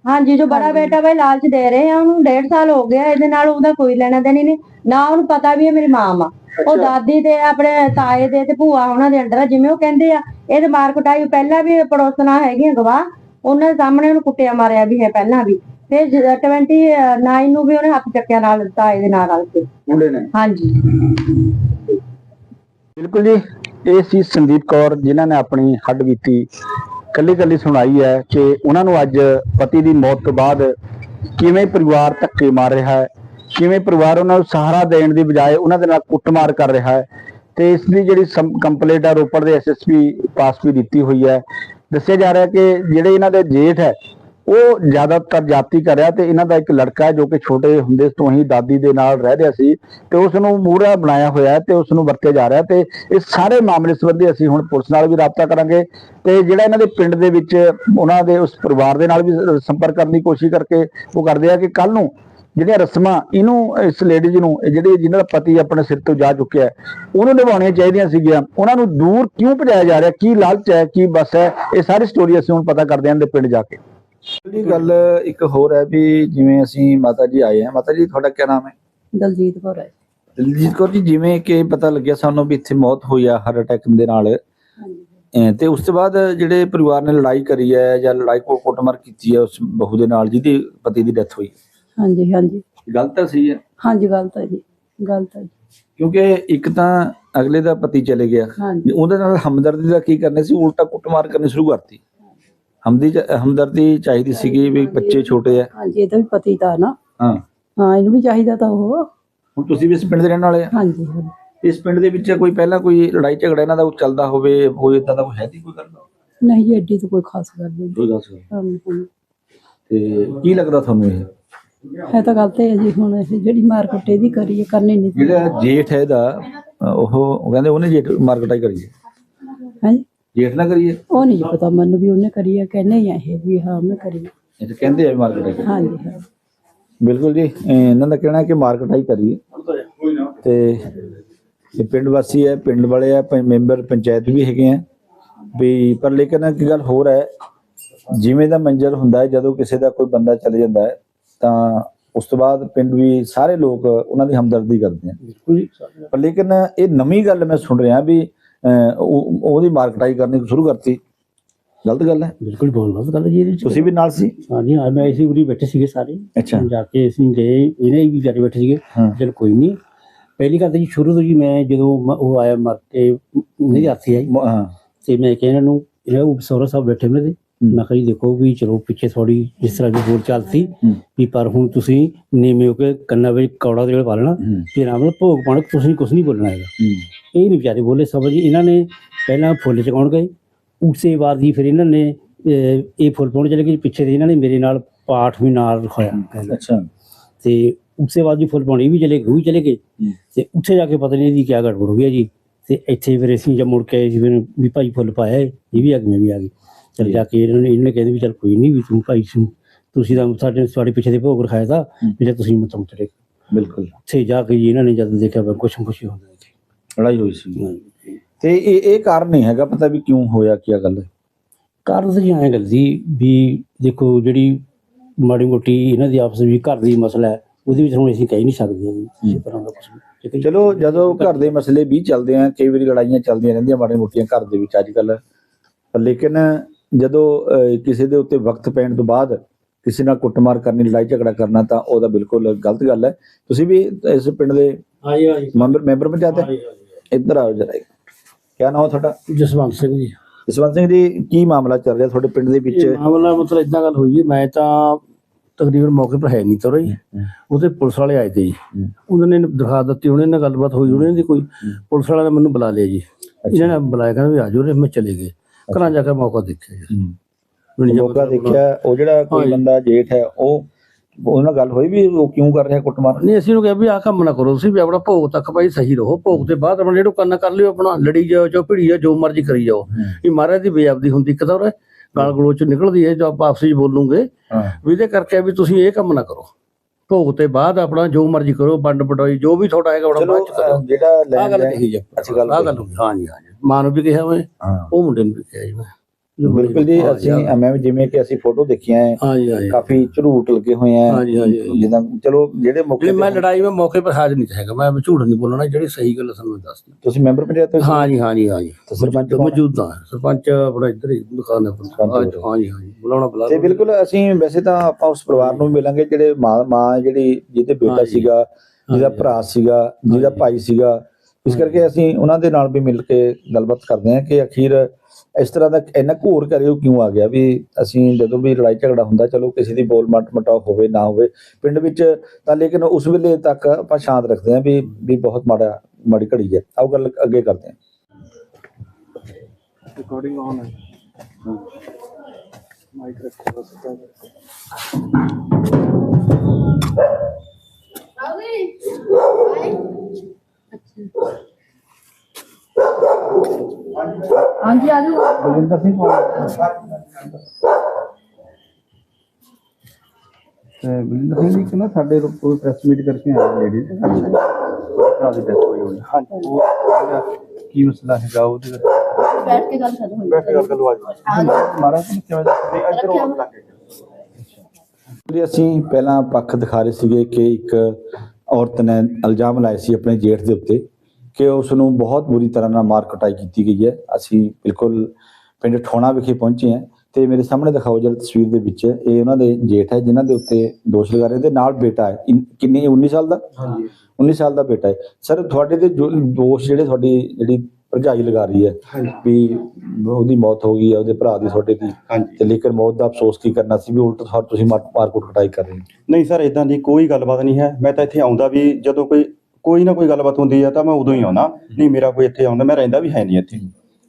ਹਾਂਜੀ ਜੋ ਬੜਾ ਬੇਟਾ ਬਈ ਲਾਲਚ ਦੇ ਰਹੇ ਆ ਉਹਨੂੰ 1.5 ਸਾਲ ਹੋ ਗਿਆ ਇਹਦੇ ਨਾਲ ਉਹਦਾ ਕੋਈ ਲੈਣਾ ਦੇਣੀ ਨਹੀਂ। ਨਾ ਉਹਨੂੰ ਪਤਾ ਵੀ ਇਹ ਮੇਰੀ ਮਾਂ ਵਾ। ਉਹ ਦਾਦੀ ਤੇ ਆਪਣੇ ਤਾਏ ਦੇ ਤੇ ਭੂਆ ਉਹਨਾਂ ਦੇ ਅੰਡਰ ਆ ਜਿਵੇਂ ਉਹ ਕਹਿੰਦੇ ਆ ਇਹਦੇ ਮਾਰ ਕੁਟਾਈ ਪਹਿਲਾਂ ਵੀ ਪੜੋਸਣਾ ਹੈਗੀਆਂ ਗਵਾਹ ਉਹਨਾਂ ਦੇ ਸਾਹਮਣੇ ਉਹਨੂੰ ਕੁੱਟਿਆ ਮਾਰਿਆ ਵੀ ਹੈ ਪਹਿਲਾਂ ਵੀ। ਫਿਰ 29 ਨੂੰ ਵੀ ਉਹਨੇ ਹੱਥ ਚੱਕਿਆ ਨਾਲ ਤਾਏ ਦੇ ਨਾਲ ਰਲ ਕੇ। ਮੁੰਡੇ ਨੇ? ਹਾਂਜੀ। ਬਿਲਕੁਲ ਜੀ ਇਹ ਸੀ ਸੰਦੀਪ ਕੌਰ ਜਿਨ੍ਹਾਂ ਨੇ ਆਪਣੀ ਹੱਡ ਬੀਤੀ। ਕੱਲੀ ਕੱਲੀ ਸੁਣਾਈ ਹੈ ਕਿ ਉਹਨਾਂ ਨੂੰ ਅੱਜ ਪਤੀ ਦੀ ਮੌਤ ਤੋਂ ਬਾਅਦ ਕਿਵੇਂ ਪਰਿਵਾਰ ਧੱਕੇ ਮਾਰ ਰਿਹਾ ਹੈ ਕਿਵੇਂ ਪਰਿਵਾਰ ਉਹਨਾਂ ਨੂੰ ਸਹਾਰਾ ਦੇਣ ਦੀ ਬਜਾਏ ਉਹਨਾਂ ਦੇ ਨਾਲ ਕੁੱਟਮਾਰ ਕਰ ਰਿਹਾ ਹੈ ਤੇ ਇਸ ਦੀ ਜਿਹੜੀ ਕੰਪਲੇਂਟ ਹੈ ਰੋਪੜ ਦੇ ਐਸਐਸਪੀ ਪਾਸ ਵੀ ਦਿੱਤੀ ਹੋਈ ਹੈ। ਦੱਸਿਆ ਜਾ ਰਿਹਾ ਕਿ ਜਿਹੜੇ ਇਹਨਾਂ ਦੇ ਜੇਠ ਹੈ, ਉਹ ਜ਼ਿਆਦਾਤਰ ਜਾਤੀ ਕਰ ਰਿਹਾ ਤੇ ਇਹਨਾਂ ਦਾ ਇੱਕ ਲੜਕਾ ਜੋ ਕਿ ਛੋਟੇ ਹੁੰਦੇ ਤੋਂ ਹੀ ਦਾਦੀ ਦੇ ਨਾਲ ਰਹਿ ਰਿਹਾ ਸੀ ਤੇ ਉਸ ਨੂੰ ਮੂਹਰਾ ਬਣਾਇਆ ਹੋਇਆ ਤੇ ਉਸ ਨੂੰ ਵਰਤਿਆ ਜਾ ਰਿਹਾ ਤੇ ਇਸ ਸਾਰੇ ਮਾਮਲੇ ਸੰਬੰਧੀ ਅਸੀਂ ਹੁਣ ਪੁਲਿਸ ਨਾਲ ਵੀ ਰਾਬਤਾ ਕਰਾਂਗੇ ਤੇ ਜਿਹੜਾ ਇਹਨਾਂ ਦੇ ਪਿੰਡ ਦੇ ਵਿੱਚ ਉਹਨਾਂ ਦੇ ਉਸ ਪਰਿਵਾਰ ਦੇ ਨਾਲ ਵੀ ਸੰਪਰਕ ਕਰਨ ਦੀ ਕੋਸ਼ਿਸ਼ ਕਰਕੇ ਉਹ ਕਰਦੇ ਆ ਕਿ ਕੱਲ ਨੂੰ ਜਿਹੜੀਆਂ ਰਸਮਾਂ ਇਹਨੂੰ ਇਸ ਲੇਡੀਜ਼ ਨੂੰ ਜਿਹੜੀ ਜਿਹਨਾਂ ਦਾ ਪਤੀ ਆਪਣੇ ਸਿਰ ਤੋਂ ਜਾ ਚੁੱਕਿਆ ਹੈ ਉਹਨੂੰ ਨਿਭਾਉਣੀਆਂ ਚਾਹੀਦੀਆਂ ਸੀਗੀਆਂ। ਉਹਨਾਂ ਨੂੰ ਦੂਰ ਕਿਉਂ ਭਜਾਇਆ ਜਾ ਰਿਹਾ? ਕੀ ਲਾਲਚ ਹੈ ਕੀ ਬਸ ਹੈ? ਇਹ ਸਾਰੀ ਸਟੋਰੀ ਅਸੀਂ ਹੁਣ ਪਤਾ ਕਰਦੇ ਹਾਂ ਇਹਦੇ ਪਿੰਡ ਜਾ ਕੇ। ਅਗਲੀ ਗੱਲ ਇੱਕ ਹੋਰ ਹੈ ਵੀ ਜਿਵੇਂ ਅਸੀਂ ਮਾਤਾ ਜੀ ਆਏ ਹਾਂ। ਮਾਤਾ ਜੀ ਤੁਹਾਡਾ ਕੀ ਨਾਮ ਹੈ? ਦਲਜੀਤ ਕੌਰ ਹੈ। ਦਲਜੀਤ ਕੌਰ ਜੀ ਜਿਵੇਂ ਕਿ ਪਤਾ ਲੱਗਿਆ ਸਾਨੂੰ ਵੀ ਇੱਥੇ ਮੌਤ ਹੋਈ ਆ ਹਾਰਟ ਅਟੈਕ ਦੇ ਨਾਲ। ਤੇ ਉਸ ਤੋਂ ਬਾਅਦ ਜਿਹੜੇ ਪਰਿਵਾਰ ਨੇ ਲੜਾਈ ਕਰੀ ਹੈ ਜਾਂ ਲੜਾਈ ਕੋ ਕੁੱਟਮਾਰ ਕੀਤੀ ਹੈ ਉਸ ਬਹੂ ਦੇ ਨਾਲ ਜਿਹਦੀ ਪਤੀ ਦੀ ਡੈਥ ਹੋਈ। ਹਾਂਜੀ ਹਾਂਜੀ। ਗਲਤ ਤਾਂ ਸਹੀ ਹੈ। ਹਾਂਜੀ ਗਲਤ ਹੈ ਜੀ ਗਲਤ ਹੈ ਜੀ। ਕਿਉਂਕਿ ਇੱਕ ਤਾਂ ਅਗਲੇ ਦਾ ਪਤੀ ਚਲੇ ਗਿਆ। ਹਾਂਜੀ। ਉਹਦੇ ਨਾਲ ਹਮਦਰਦੀ ਦਾ ਕੀ ਕਰਨੇ ਸੀ? ਉਲਟਾ ਕੁੱਟਮਾਰ ਕਰਨੀ ਸ਼ੁਰੂ ਕਰਤੀ। ਹਮਦੀ ਹਮਦਰਦੀ ਚਾਹੀਦੀ ਸੀਗੀ ਵੀ ਬੱਚੇ ਛੋਟੇ ਆ। ਹਾਂਜੀ ਇਹਦਾ ਵੀ ਪਤੀ ਤਾਂ ਨਾ। ਹਾਂ। ਹਾਂ ਇਹਨੂੰ ਵੀ ਚਾਹੀਦਾ ਤਾਂ ਉਹ। ਹੁਣ ਤੁਸੀਂ ਵੀ ਇਸ ਪਿੰਡ ਦੇ ਰਹਿਣ ਵਾਲੇ ਆ। ਹਾਂਜੀ ਹਾਂਜੀ। ਇਸ ਪਿੰਡ ਦੇ ਵਿੱਚ ਕੋਈ ਪਹਿਲਾਂ ਕੋਈ ਲੜਾਈ ਝਗੜਾ ਇਹਨਾਂ ਦਾ ਕੋਈ ਚੱਲਦਾ ਹੋਵੇ ਕੋਈ ਇਦਾਂ ਦਾ ਕੋਈ ਹੈ ਨਹੀਂ ਕੋਈ ਕਰਦਾ? ਨਹੀਂ ਜੀ ਐਡੀ ਤਾਂ ਕੋਈ ਖਾਸ ਗੱਲ ਨਹੀਂ। ਕੋਈ ਦੱਸ ਹਾਂਜੀ, ਹਾਂਜੀ। ਤੇ ਕੀ ਲੱਗਦਾ ਤੁਹਾਨੂੰ ਇਹ? ਹੈ ਤਾਂ ਗਲਤ ਹੈ ਜੀ ਹੁਣ ਇਹ ਜਿਹੜੀ ਮਾਰ ਕੁੱਟੇ ਦੀ ਕਰੀ ਹੈ ਕਰਨੀ ਨਹੀਂ। ਜਿਹੜਾ ਜੇਠ ਹੈ ਇਹਦਾ ਉਹ ਉਹ ਕਹਿੰਦੇ ਉਹਨੇ ਜੇਠ ਮਾਰਕਟਾਈ ਕਰੀਏ। ਹੈ ਜੇਠ ਨਾ ਕਰੀਏ? ਉਹ ਨਹੀਂ ਪਤਾ ਮੈਨੂੰ ਵੀ ਉਹਨੇ ਕਰੀ ਹੈ ਕਹਿੰਦੇ ਹੀ ਆ ਇਹ ਵੀ ਹਾਂ ਉਹਨੇ ਕਰੀ ਹੈ। ਇਹ ਤਾਂ ਕਹਿੰਦੇ ਆ ਮਾਰਕਟਾਈ ਹਾਂਜੀ ਹਾਂ ਬਿਲਕੁਲ ਜੀ ਇਹਨਾਂ ਦਾ ਕਹਿਣਾ ਹੈ ਕਿ ਮਾਰਕਟਾਈ ਕਰੀਏ। ਤੇ ਇਹ ਪਿੰਡ ਵਾਸੀ ਹੈ ਪਿੰਡ ਵਾਲੇ ਆ ਪ- ਮੈਂਬਰ ਪੰਚਾਇਤ ਵੀ ਹੈਗੇ ਆ। ਵੀ ਪਰ ਲੇਕਿਨ ਇੱਕ ਗੱਲ ਹੋਰ ਹੈ ਜਿਵੇਂ ਦਾ ਮੰਜ਼ਰ ਹੁੰਦਾ ਹੈ ਜਦੋਂ ਕਿਸੇ ਦਾ ਕੋਈ ਬੰਦਾ ਚਲੇ ਜਾਂਦਾ ਹੈ ਤਾਂ ਉਸ ਤੋਂ ਬਾਅਦ ਪਿੰਡ ਵੀ ਸਾਰੇ ਲੋਕ ਉਹਨਾਂ ਦੀ ਹਮਦਰਦੀ ਕਰਦੇ ਆ। ਪਰ ਲੇਕਿਨ ਇਹ ਨਵੀਂ ਗੱਲ ਮੈਂ ਸੁਣ ਰਿਹਾ ਵੀ ਉਹਦੀ ਮਾਰਕਟਾਈ ਕਰਨੀ ਸ਼ੁਰੂ ਕਰਤੀ। ਗਲਤ ਗੱਲ ਹੈ? ਬਿਲਕੁਲ ਬਹੁਤ ਗਲਤ ਗੱਲ ਹੈ ਜੀ ਇਹਦੇ ਵਿੱਚ ਤੁਸੀਂ ਵੀ ਨਾਲ ਸੀ? ਹਾਂਜੀ ਹਾਂ ਮੈਂ ਇਸੇ ਉਰੀ ਬੈਠੇ ਸੀਗੇ ਸਾਰੇ। ਅੱਛਾ। ਜਾ ਕੇ ਅਸੀਂ ਗਏ ਇਹਨੇ ਵੀ ਜਾ ਕੇ ਬੈਠੇ ਸੀਗੇ। ਚਲ ਕੋਈ ਨਹੀਂ। ਪਹਿਲੀ ਗੱਲ ਤਾਂ ਜੀ ਸ਼ੁਰੂ ਤੋਂ ਜੀ ਮੈਂ ਜਦੋਂ ਉਹ ਆਇਆ ਮਰ ਕੇ ਮੇਰੀ ਆਥੀ ਆਈ। ਤੇ ਮੈਂ ਕਿਹਾ ਇਹਨਾਂ ਨੂੰ ਇਹਨਾਂ ਉਹ ਸੌਰਾ ਸਾਹਿਬ ਬੈਠੇ ਤੇ ਮੈਂ ਕਿਹਾ ਜੀ ਦੇਖੋ ਵੀ ਚਲੋ ਪਿੱਛੇ ਥੋੜੀ ਜਿਸ ਤਰ੍ਹਾਂ ਦੀ ਬੋਲ ਚੱਲਤੀ ਹੂੰ। ਵੀ ਪਰ ਹੁਣ ਤੁਸੀਂ ਨੀਵੇਂ ਹੋ ਕੇ ਕੰਨਾਂ ਵਿੱਚ ਕੌੜਾ ਦੇ ਪਾ ਲੈਣਾ ਤੇ ਆਰਾਮ ਨਾਲ ਭੋਗ ਪਾਣਾ ਤੁਸੀਂ ਕੁਝ ਨਹੀਂ ਬੋਲਣਾ ਹੈਗਾ। ਇਹ ਨਹੀਂ ਵਿਚਾਰੇ ਬੋਲੇ ਸਭ ਜੀ ਇਹਨਾਂ ਨੇ ਪਹਿਲਾਂ ਫੁੱਲ ਚਕਾਉਣ ਗਏ? ਉਸੇ ਬਾਅਦ ਹੀ ਫਿਰ ਇਹਨਾਂ ਨੇ ਇਹ ਫੁੱਲ ਪਾਉਣ ਚਲੇ ਗਏ ਪਿੱਛੇ ਦੇ ਇਹਨਾਂ ਨੇ ਮੇਰੇ ਨਾਲ ਪਾਠ ਵੀ ਨਾਲ ਰਖਾਇਆ। ਅੱਛਾ। ਤੇ ਉਸੇ ਬਾਅਦ ਜੀ ਫੁੱਲ ਪਾਉਣੀ ਵੀ ਚਲੇ ਗਏ ਚਲੇ ਗਏ। ਤੇ ਉੱਥੇ ਜਾ ਕੇ ਪਤਾ ਨਹੀਂ ਇਹਦੀ ਕੀ ਗੜਬੜ ਹੋ ਗਿਆ ਜੀ। ਤੇ ਇੱਥੇ ਫਿਰ ਅਸੀਂ ਜਦ ਮੁੜ ਕੇ ਸੀ ਫਿਰ ਵੀ ਭਾਈ ਫੁੱਲ ਪਾਇਆ ਇਹ ਵੀ ਗਈ ਮੈਂ ਵੀ ਆ ਗਈ। ਚਲ ਜਾ ਕੇ ਇਹਨਾਂ ਨੇ ਇਹਨਾਂ ਨੇ ਕਹਿੰਦੇ ਵੀ ਚਲ ਕੋਈ ਨਹੀਂ ਵੀ ਤੂੰ ਭਾਈ ਸੁਣ ਤੁਸੀਂ ਤਾਂ ਸਾਡੇ ਤੁਹਾਡੇ ਪਿੱਛੇ ਦੇ ਭੋਗ ਰਖਾਇਆ ਤਾਂ ਵੀ ਜੇ ਤੁਸੀਂ ਮਤਮ ਚਲੇ ਬਿਲਕੁਲ। ਉੱਥੇ ਜਾ ਕੇ ਜੀ ਇਹਨਾਂ ਨੇ ਜਦ ਦੇਖਿਆ ਵੀ ਕੁਛ ਕੁਛ ਹੀ ਇੱਥੇ। ਲੜਾਈ ਹੋਈ ਸੀ। ਤੇ ਇਹ ਇਹ ਕਾਰਨ ਨਹੀਂ ਹੈਗਾ ਪਤਾ ਵੀ ਕਿਉਂ ਹੋਇਆ ਕੀ ਗੱਲ? ਹੈ ਕਾਰਨ ਤਾਂ ਜੀ ਐਂ ਗੱਲ ਜੀ ਵੀ ਦੇਖੋ ਜਿਹੜੀ ਮਾੜੀ ਮੋਟੀ ਇਹਨਾਂ ਦੀ ਆਪਸ ਵਿੱਚ ਘਰ ਦੀ ਮਸਲਾ ਹੈ ਉਹਦੇ ਵਿੱਚ ਹੁਣ ਅਸੀਂ ਕਹਿ ਨਹੀਂ ਸਕਦੇ ਕਿਸੇ ਤਰ੍ਹਾਂ ਦਾ ਕੁਝ? ਚਲੋ ਜਦੋਂ ਘਰ ਦੇ ਮਸਲੇ ਵੀ ਚੱਲਦੇ ਆ ਕਈ ਵਾਰੀ ਲੜਾਈਆਂ ਚੱਲਦੀਆਂ ਰਹਿੰਦੀਆਂ ਮਾੜੀਆਂ ਮੋਟੀਆਂ ਘਰ ਦੇ ਵਿੱਚ ਅੱਜ ਕੱਲ ਪਰ ਲੇਕਿਨ ਜਦੋਂ ਕਿਸੇ ਦੇ ਉੱਤੇ ਵਕਤ ਪੈਣ ਤੋਂ ਬਾਅਦ ਕਿਸੇ ਨਾਲ ਕੁੱਟਮਾਰ ਕਰਨੀ ਲੜਾਈ ਝਗੜਾ ਕਰਨਾ ਤਾਂ ਉਹਦਾ ਬਿਲਕੁਲ ਗਲਤ ਗੱਲ ਹੈ। ਤੁਸੀਂ ਵੀ ਇਸ ਪਿੰਡ ਦੇ ਹਾਂਜੀ ਹਾਂਜੀ। ਮੈਂਬਰ ਮੈਂਬਰ ਪੰਚਾਇਤ ਹੈ? ਇੱਧਰ ਆਓ ਜਰਾ ਕੀ ਨਾਮ ਹੈ ਤੁਹਾਡਾ? ਜਸਵੰਤ ਸਿੰਘ ਜੀ। ਜਸਵੰਤ ਸਿੰਘ ਜੀ ਕੀ ਮਾਮਲਾ ਚੱਲ ਰਿਹਾ ਤੁਹਾਡੇ ਪਿੰਡ ਦੇ ਵਿੱਚ? ਮਾਮਲਾ ਮਤਲਬ ਇਦਾਂ ਗੱਲ ਹੋਈ ਹੈ ਮੈਂ ਤਾਂ ਤਕਰੀਬਨ ਮੌਕੇ ਪਰ ਹੈ ਨਹੀਂ ਤੋ ਰਹੀ। ਉਹਦੇ ਪੁਲਿਸ ਵਾਲੇ ਆਏ ਤੇ ਜੀ। ਉਹਨਾਂ ਨੇ ਦਿਖਾ ਦਿੱਤੀ ਉਹਨੇ ਨਾਲ ਗੱਲਬਾਤ ਹੋਈ ਉਹਨਾਂ ਦੀ ਕੋਈ ਪੁਲਿਸ ਵਾਲਿਆਂ ਨੇ ਮੈਨੂੰ ਬੁਲਾ ਲਿਆ ਜੀ। ਇਹਨਾਂ ਨੇ ਬੁਲਾਇਆ ਕਹਿੰਦਾ ਵੀ ਆ ਜਾਓ ਰੇ ਮੈਂ ਚਲੇ ਗਏ ਘਰਾਂ ਜਾ ਕੇ ਮੌਕਾ ਦੇਖਿਆ ਜੀ। ਮੌਕਾ ਦੇਖਿਆ। ਉਹ ਜਿਹੜਾ ਕੋਈ। ਬੰਦਾ ਜੇਠ ਹੈ ਉਹ ਉਹਨਾਂ ਨਾਲ ਗੱਲ ਹੋਈ ਵੀ ਉਹ ਕਿਉਂ ਕਰ ਰਿਹਾ ਕੁੱਟਮਾਰ? ਨਹੀਂ ਅਸੀਂ ਨੂੰ ਕਿਹਾ ਵੀ ਆਹ ਕੰਮ ਨਾ ਕਰੋ ਤੁਸੀਂ ਵੀ ਆਪਣਾ ਭੋਗ ਤੱਕ ਭਾਈ ਸਹੀ ਰਹੋ। ਭੋਗ ਤੇ ਬਾਅਦ ਆਪਣਾ ਜਿਹੜਾ ਕਰਨਾ ਕਰ ਲਿਓ ਆਪਣਾ ਲੜੀ ਜਾਓ ਚੋ ਭਿੜੀ ਜਾਓ ਜੋ ਮਰਜ਼ੀ ਕਰੀ ਜਾਓ। ਇਹ ਮਹਾਰਾਜ ਦੀ ਬੇਅਬਦੀ ਹੁੰਦੀ ਇੱਕ ਉਹ ਗਾਲ ਗਲੋਚ ਨਿਕਲਦੀ ਹੈ ਜੋ ਆਪਾਂ ਆਪਸ ਵਿੱਚ ਬੋਲੂਗੇ। ਵੀ ਇਹਦੇ ਕਰਕੇ ਵੀ ਤੁਸੀਂ ਇਹ ਕੰਮ ਨਾ ਕਰੋ। ਭੋਗ ਤੇ ਬਾਅਦ ਆਪਣਾ ਜੋ ਮਰਜ਼ੀ ਕਰੋ ਵੰਡ ਵਡਾਈ ਜੋ ਵੀ ਤੁਹਾਡਾ ਹੈਗਾ ਆਪਣਾ ਬਾਅਦ ਚ ਕਰੋ। ਜਿਹੜਾ ਲੈਣ ਦੇਣ- ਜੀ ਅੱਛੀ ਗੱਲ ਆਹ ਗੱਲ ਹੋਈ ਹਾਂ ਜੀ ਹਾਂ ਜੀ। ਮਾਂ ਨੂੰ ਵੀ ਕਿਹਾ ਮੈਂ ਹਾਂ ਉਹ ਮੁੰਡੇ ਨੂੰ ਵੀ ਕਿਹਾ ਜੀ ਮੈਂ ਬਿਲਕੁਲ ਜੀ ਅਸੀਂ ਮੈਂ ਜਿਵੇਂ ਕਿ ਅਸੀਂ ਫੋਟੋ ਦੇਖੀਆਂ ਹੈ ਕਾਫੀ ਝਰੂਟ ਲੱਗੇ ਹੋਏ ਆ ਹਾਂ ਜੀ, ਹਾਂ ਜੀ। ਜਿੱਦਾਂ ਚਲੋ ਜਿਹੜੇ ਮੌਕੇ ਮੈਂ ਲੜਾਈ ਮੈਂ ਮੌਕੇ ਪਰ ਹਾਜ਼ਰ ਨਹੀਂ ਹੈਗਾ ਮੈਂ ਝੂਠ ਨਹੀਂ ਬੋਲਣਾ ਜਿਹੜੀ ਸਹੀ ਗੱਲ ਸਾਨੂੰ ਦੱਸ ਦਿਓ ਤੁਸੀਂ ਮੈਂਬਰ ਪੰਚਾਇਤ ਹੋ ਹਾਂ ਜੀ ਹਾਂ ਜੀ ਹਾਂ ਜੀ ਸਰਪੰਚ? ਮੌਜੂਦਾ ਹੈ ਸਰਪੰਚ ਆਪਣਾ ਇੱਧਰ ਹੀ ਦੁਕਾਨ ਹੈ। ਹਾਂ ਜੀ ਹਾਂ ਜੀ ਬੁਲਾਉਣਾ ਬੁਲਾ ਤੇ। ਬਿਲਕੁਲ ਅਸੀਂ ਵੈਸੇ ਤਾਂ ਆਪਾਂ ਉਸ ਪਰਿਵਾਰ ਨੂੰ ਮਿਲਾਂਗੇ ਜਿਹੜੇ ਮਾਂ ਜਿਹੜੀ ਜਿਹਦੇ ਬੇਟਾ। ਸੀਗਾ ਜਿਹਦਾ। ਭਰਾ ਸੀਗਾ ਜਿਹਦਾ। ਭਾਈ ਸੀਗਾ ਇਸ ਕਰਕੇ ਅਸੀਂ ਉਹਨਾਂ ਦੇ ਨਾਲ ਵੀ ਮਿਲ ਕੇ ਗੱਲਬਾਤ ਕਰਦੇ ਹਾਂ ਕਿ ਅਖੀਰ ਇਸ ਤਰ੍ਹਾਂ ਦਾ ਇੰਨਾ ਘੋਰ ਕਰੇ ਉਹ ਕਿਉਂ ਆ ਗਿਆ ਵੀ ਅਸੀਂ ਜਦੋਂ ਵੀ ਲੜਾਈ ਝਗੜਾ ਹੁੰਦਾ ਚਲੋ ਕਿਸੇ ਦੀ ਬੋਲ ਮਟ ਮਟਾਓ ਹੋਵੇ ਨਾ ਹੋਵੇ ਪਿੰਡ ਵਿੱਚ ਤਾਂ ਲੇਕਿਨ ਉਸ ਵੇਲੇ ਤੱਕ ਆਪਾਂ ਸ਼ਾਂਤ ਰੱਖਦੇ ਹਾਂ ਵੀ ਵੀ ਬਹੁਤ ਮਾੜਾ ਮਾੜੀ ਘੜੀ ਹੈ। ਆਓ ਗੱਲ ਅੱਗੇ ਕਰਦੇ ਹਾਂ। ਹਾਂਜੀ ਆ ਜਾਓ। ਬਲਵਿੰਦਰ ਸਿੰਘ ਤੇ ਬਲਵਿੰਦਰ ਸਿੰਘ ਜੀ ਕਹਿੰਦਾ ਸਾਡੇ ਕੋਈ ਪ੍ਰੈਸ ਮੀਟ ਕਰਕੇ ਆਇਆ ਲੇਡੀ ਭਰਾ ਦੀ ਡੈਥ ਹੋਈ ਹੋਈ ਹਾਂਜੀ। ਉਹ ਉਹਦਾ ਕੀ ਮਸਲਾ ਹੈਗਾ ਉਹਦੇ ਵਿੱਚ? ਬੈਠ ਕੇ ਗੱਲ ਕਰੋ ਬੈਠ ਕੇ ਗੱਲ ਕਰੋ ਅੱਜ ਮਹਾਰਾਜ ਨੇ ਕਿਵੇਂ ਨਹੀਂ ਇੱਧਰ ਉਹ ਲੱਗੇ ਜਿਹੜੀ ਅਸੀਂ ਪਹਿਲਾਂ ਪੱਖ ਦਿਖਾ ਰਹੇ ਸੀਗੇ ਕਿ ਇੱਕ ਔਰਤ ਨੇ ਇਲਜ਼ਾਮ ਲਾਏ ਸੀ ਆਪਣੇ ਜੇਠ ਦੇ ਉੱਤੇ ਕਿ ਉਸ ਨੂੰ ਬਹੁਤ ਬੁਰੀ ਤਰ੍ਹਾਂ ਨਾਲ ਮਾਰ ਕੁਟਾਈ ਕੀਤੀ ਗਈ ਹੈ। ਅਸੀਂ ਬਿਲਕੁਲ ਪਿੰਡ ਠੋਣਾ ਵਿਖੇ ਪਹੁੰਚੇ ਹਾਂ ਤੇ ਮੇਰੇ ਸਾਹਮਣੇ ਦਿਖਾਓ ਜਰਾ ਤਸਵੀਰ ਦੇ ਵਿੱਚ ਇਹ ਉਹਨਾਂ ਦੇ ਜੇਠ ਹੈ ਜਿਨ੍ਹਾਂ ਦੇ ਉੱਤੇ ਦੋਸ਼ ਲਗਾ ਰਹੇ ਤੇ ਨਾਲ ਬੇਟਾ ਹੈ। ਕਿੰਨੇ 19 ਸਾਲ ਦਾ? ਹਾਂਜੀ। 19 ਸਾਲ ਦਾ ਬੇਟਾ ਹੈ। ਸਰ ਤੁਹਾਡੇ ਤੇ ਦੋਸ਼ ਜਿਹੜੇ ਤੁਹਾਡੀ ਜਿਹੜੀ ਭਰਜਾਈ ਲਗਾ ਰਹੀ ਹੈ ਵੀ ਉਹਦੀ ਮੌਤ ਹੋ ਗਈ ਹੈ ਉਹਦੇ ਭਰਾ ਦੀ ਤੁਹਾਡੇ ਦੀ। ਤੇ ਲੇਕਿਨ ਮੌਤ ਦਾ ਅਫਸੋਸ ਕੀ ਕਰਨਾ ਸੀ ਵੀ ਉਲਟ ਤੁਹਾਡੇ ਤੁਸੀਂ ਮਾਰ ਮਾਰਕੁੱਟ ਕਟਾਈ ਕਰ ਰਹੇ ਹੋ? ਨਹੀਂ ਸਰ ਇਦਾਂ ਦੀ ਕੋਈ ਗੱਲਬਾਤ ਨਹੀਂ ਹੈ। ਮੈਂ ਤਾਂ ਇੱਥੇ ਆਉਂਦਾ ਵੀ ਜਦੋਂ ਕੋਈ ਕੋਈ ਨਾ ਕੋਈ ਗੱਲਬਾਤ ਹੁੰਦੀ ਹੈ ਤਾਂ ਮੈਂ ਉਦੋਂ ਹੀ ਆਉਣਾ ਨਹੀਂ ਮੇਰਾ ਕੋਈ ਇੱਥੇ ਆਉਂਦਾ ਮੈਂ ਰਹਿੰਦਾ ਵੀ ਹੈ ਨਹੀਂ ਇੱਥੇ।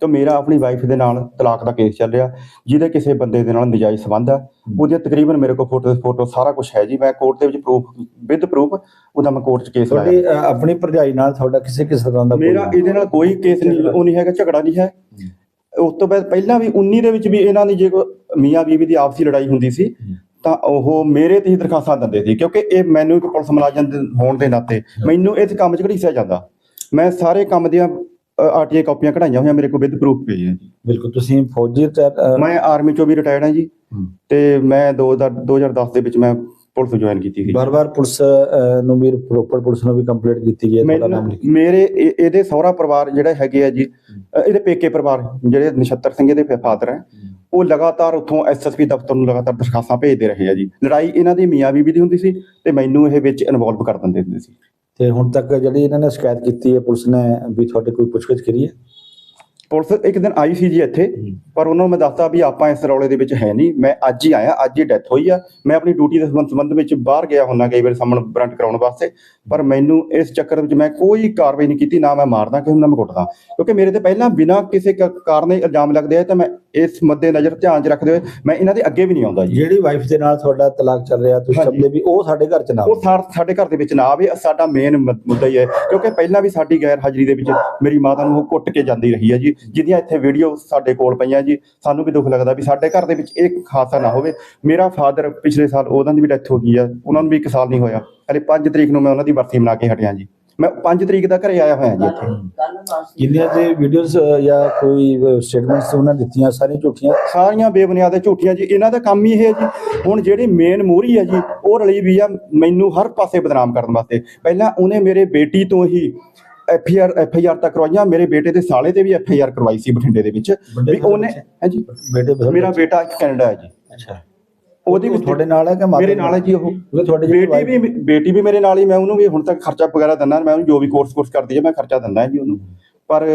ਤਾਂ ਮੇਰਾ ਆਪਣੀ ਵਾਈਫ ਦੇ ਨਾਲ ਤਲਾਕ ਦਾ ਕੇਸ ਚੱਲ ਰਿਹਾ ਜਿਹਦੇ ਕਿਸੇ ਬੰਦੇ ਦੇ ਨਾਲ ਨਜਾਇਜ਼ ਸੰਬੰਧ ਹੈ। ਉਹਦੀਆਂ ਤਕਰੀਬਨ ਮੇਰੇ ਕੋਲ ਫੋਟੋ ਫੋਟੋ ਸਾਰਾ ਕੁਝ ਹੈ ਜੀ। ਮੈਂ ਕੋਰਟ ਦੇ ਵਿੱਚ ਪ੍ਰੂਫ ਵਿਦ ਪ੍ਰੂਫ ਉਹਦਾ ਮੈਂ ਕੋਰਟ 'ਚ ਕੇਸ ਲਾਇਆ ਤੁਹਾਡੀ ਅ, ਆਪਣੀ ਭਰਜਾਈ ਨਾਲ ਤੁਹਾਡਾ ਕਿਸੇ ਕਿਸ ਤਰ੍ਹਾਂ ਦਾ ਕੋਈ- ਮੇਰਾ ਇਹਦੇ ਨਾਲ ਕੋਈ ਕੇਸ ਨਹੀਂ ਉਹ ਨਹੀਂ ਹੈਗਾ ਝਗੜਾ ਨਹੀਂ ਹੈ। ਉਸ ਤੋਂ ਬਾਅਦ ਪਹਿਲਾਂ ਵੀ 19 ਦੇ ਵਿੱਚ ਵੀ ਇਹਨਾਂ ਦੀ ਜੇ ਕੋਈ ਮੀਆਂ ਬੀਵੀ ਦੀ ਆਪਸੀ ਲੜਾਈ ਹੁੰਦੀ ਸੀ ਤਾਂ ਉਹ ਮੇਰੇ ਤੇ ਹੀ ਦਰਖਾਸਤਾਂ ਦਿੰਦੇ ਸੀ ਕਿਉਂਕਿ ਇਹ ਮੈਨੂੰ ਇੱਕ ਪੁਲਿਸ ਮੁਲਾਜ਼ਮ ਦੇ ਹੋਣ ਦੇ ਨਾਤੇ ਮੈਨੂੰ ਇਸ ਕੰਮ 'ਚ ਘੜੀਸਿਆ ਜਾਂਦਾ। ਮੈਂ ਸਾਰੇ ਕੰਮ ਦੀਆਂ ਆਰਟੀਆਈ ਕਾਪੀਆਂ ਕਢਾਈਆਂ ਹੋਈਆਂ ਮੇਰੇ ਕੋਲ ਵਿਦ ਪ੍ਰੂਫ ਪਈ ਹੈ। ਬਿਲਕੁਲ ਤੁਸੀਂ ਫੌਜੀ ਮੈਂ ਆਰਮੀ ਚੋਂ ਵੀ ਰਿਟਾਇਰਡ ਹਾਂ ਜੀ। ਤੇ ਮੈਂ 2000 2010 ਦੇ ਵਿੱਚ ਮੈਂ ਪੁਲਿਸ ਜੁਆਇਨ ਕੀਤੀ ਸੀ ਬਾਰ-ਬਾਰ ਪੁਲਿਸ ਨੂੰ ਵੀ ਰੋਪੜ ਪੁਲਿਸ ਨੂੰ ਵੀ ਕੰਪਲੀਟ ਕੀਤੀ ਗਈ ਹੈ ਤੁਹਾਡਾ ਨਾਮ ਲਿਖ ਮੈਨੂੰ- ਮੇਰੇ ਇਹ- ਇਹਦੇ ਸਹੁਰਾ ਪਰਿਵਾਰ ਜਿਹੜੇ ਹੈਗੇ ਆ ਜੀ ਇਹਦੇ ਪੇਕੇ ਪਰਿਵਾਰ ਜਿਹੜੇ ਨਛੱਤਰ ਸਿੰਘ ਦੇ ਫਾਦਰ ਹੈ ਉਹ ਲਗਾਤਾਰ ਉੱਥੋਂ ਐਸਐਸਪੀ ਦਫ਼ਤਰ ਨੂੰ ਲਗਾਤਾਰ ਦਰਖਾਸਤਾਂ ਭੇਜਦੇ ਰਹੇ ਆ ਜੀ। ਲੜਾਈ ਇਹਨਾਂ ਦੀ ਮੀਆਂ ਬੀਬੀ ਦੀ ਹੁੰਦੀ ਸੀ ਤੇ ਮੈਨੂੰ ਇਹ ਵਿੱਚ ਇਨਵੋਲਵ ਕਰ ਦਿੰਦੇ ਹੁੰਦੇ ਸੀ। ਤੇ ਹੁਣ ਤੱਕ ਜਿਹੜੀ ਇਹਨਾਂ ਨੇ ਸ਼ਿਕਾਇਤ ਕੀਤੀ ਹੈ ਪੁਲਿਸ ਨੇ ਵੀ ਤੁਹਾਡੇ ਕੋਈ ਪੁੱਛਗਿੱਛ ਕਰੀ ਹੈ? ਪੁਲਿਸ ਇੱਕ ਦਿਨ ਆਈ ਸੀ ਜੀ ਇੱਥੇ ਪਰ ਉਹਨਾਂ ਨੂੰ ਮੈਂ ਦੱਸਤਾ ਵੀ ਆਪਾਂ ਇਸ ਰੌਲੇ ਦੇ ਵਿੱਚ ਹੈ ਨਹੀਂ ਮੈਂ ਅੱਜ ਹੀ ਆਇਆ ਅੱਜ ਹੀ ਡੈਥ ਹੋਈ ਆ। ਮੈਂ ਆਪਣੀ ਡਿਊਟੀ ਦੇ ਸੰਬੰਧ ਵਿੱਚ ਬਾਹਰ ਗਿਆ ਹੁੰਦਾ ਕਈ ਵਾਰ ਸਾਹਮਣ ਬਰੰਟ ਕਰਾਉਣ ਵਾਸਤੇ ਪਰ ਮੈਨੂੰ ਇਸ ਚੱਕਰ ਵਿੱਚ ਮੈਂ ਕੋਈ ਕਾਰਵਾਈ ਨਹੀਂ ਕੀਤੀ ਨਾ ਮੈਂ ਮਾਰਦਾ ਕਿਸੇ ਨੂੰ ਨਾ ਮੈਂ ਕੁੱਟਦਾ। ਕਿਉਂਕਿ ਮੇਰੇ ਤੇ ਪਹਿਲਾਂ ਬਿਨਾਂ ਕਿਸੇ ਕਾਰਨ ਇਲਜ਼ਾਮ ਲੱਗਦੇ ਆ ਤਾਂ ਮੈਂ ਇਸ ਮੱਦੇ ਨਜ਼ਰ ਧਿਆਨ 'ਚ ਰੱਖਦੇ ਹੋਏ ਮੈਂ ਇਹਨਾਂ ਦੇ ਅੱਗੇ ਵੀ ਨਹੀਂ ਆਉਂਦਾ ਜੀ। ਜਿਹੜੀ ਵਾਈਫ ਦੇ ਨਾਲ ਤੁਹਾਡਾ ਤਲਾਕ ਚੱਲ ਰਿਹਾ ਤੁਸੀਂ। ਸਮਝਦੇ ਵੀ ਉਹ ਸਾਡੇ ਘਰ ਚ ਨਾ ਉਹ ਸਾਡੇ ਘਰ ਦੇ ਵਿੱਚ ਨਾ ਆਵੇ ਸਾਡਾ ਮੇਨ ਮੁੱਦਾ ਹੀ ਹੈ। ਕਿਉਂਕਿ ਪਹਿਲਾਂ ਵੀ ਸਾਡੀ ਗੈਰ ਹਾਜ਼ਰੀ ਦੇ ਵਿੱਚ ਮੇਰੀ ਮਾਤਾ ਨੂੰ ਉਹ ਕੁੱਟ ਕੇ ਜਾਂਦੀ ਰਹੀ ਹੈ ਜੀ। ਜਿਹਦੀਆਂ ਇੱਥੇ ਵੀਡੀਓ ਸਾਡੇ ਕੋਲ ਪਈਆਂ ਜੀ ਸਾਨੂੰ ਵੀ ਦੁੱਖ ਲੱਗਦਾ ਵੀ ਸਾਡੇ ਘਰ ਦੇ ਵਿੱਚ ਇਹ ਹਾਦਸਾ ਨਾ ਹੋਵੇ। ਮੇਰਾ ਫਾਦਰ ਪਿਛਲੇ ਸਾਲ ਉਹਨਾਂ ਦੀ ਵੀ ਡੈਥ ਹੋ ਗਈ ਆ ਉਹਨਾਂ ਨੂੰ ਵੀ 1 ਸਾਲ ਨਹੀਂ ਹੋਇਆ। ਹਲੇ 5 ਤਰੀਕ ਨੂੰ ਮੈਂ ਉਹਨਾਂ ਦੀ ਬਰਸੀ ਮਨਾ ਕੇ ਹਟਿਆ ਜੀ। ਮੈਂ 5 ਤਰੀਕ ਦਾ ਘਰੇ ਆਇਆ ਹੋਇਆ ਜੀ ਇੱਥੇ। ਜਿੰਨੀਆਂ ਤੇ ਵੀਡੀਓਜ਼ ਜਾਂ। ਕੋਈ ਸਟੇਟਮੈਂਟਸ ਉਹਨਾਂ ਦਿੱਤੀਆਂ ਸਾਰੀਆਂ ਝੂਠੀਆਂ? ਸਾਰੀਆਂ ਬੇਬੁਨਿਆਦ ਝੂਠੀਆਂ ਜੀ। ਇਹਨਾਂ ਦਾ ਕੰਮ ਹੀ ਇਹ ਹੈ ਜੀ। ਹੁਣ ਜਿਹੜੀ ਮੇਨ ਮੋਹਰੀ ਹੈ ਜੀ ਉਹ ਰਲੀ ਵੀ ਆ ਮੈਨੂੰ ਹਰ ਪਾਸੇ ਬਦਨਾਮ ਕਰਨ ਵਾਸਤੇ। ਪਹਿਲਾਂ ਉਹਨੇ ਮੇਰੇ ਬੇਟੀ ਤੋਂ ਹੀ F I R F I R ਤੱਕ ਕਰਵਾਈਆਂ। ਮੇਰੇ ਬੇਟੇ ਦੇ ਸਾਲੇ ਤੇ ਵੀ ਐਫ ਆਈ ਆਰ ਕਰਵਾਈ ਸੀ ਬਠਿੰਡੇ ਦੇ ਵਿੱਚ। ਵੀ ਉਹਨੇ ਹਾਂਜੀ। ਬੇਟੇ ਮੇਰਾ ਬੇਟਾ ਕੈਨੇਡਾ ਹੈ ਜੀ। ਅੱਛਾ। ਉਹਦੀ ਉਹ ਵੀ ਤੁਹਾਡੇ ਨਾਲ ਹੈ ਕਿ ਮੇਰੇ ਨਾਲ ਹੈ ਜੀ ਉਹ। ਤੁਹਾਡੇ ਬੇਟੀ ਵੀ ਬੇਟੀ ਵੀ ਮੇਰੇ ਨਾਲ ਹੀ ਮੈਂ ਉਹਨੂੰ ਵੀ ਹੁਣ ਤੱਕ ਖਰਚਾ ਵਗੈਰਾ ਦਿੰਦਾ ਮੈਂ ਉਹਨੂੰ ਜੋ ਵੀ ਕੋਰਸ ਕੋਰਸ ਕਰਦੀ ਹੈ ਮੈਂ ਖਰਚਾ ਦਿੰਦਾ ਜੀ ਉਹਨੂੰ। ਪਰ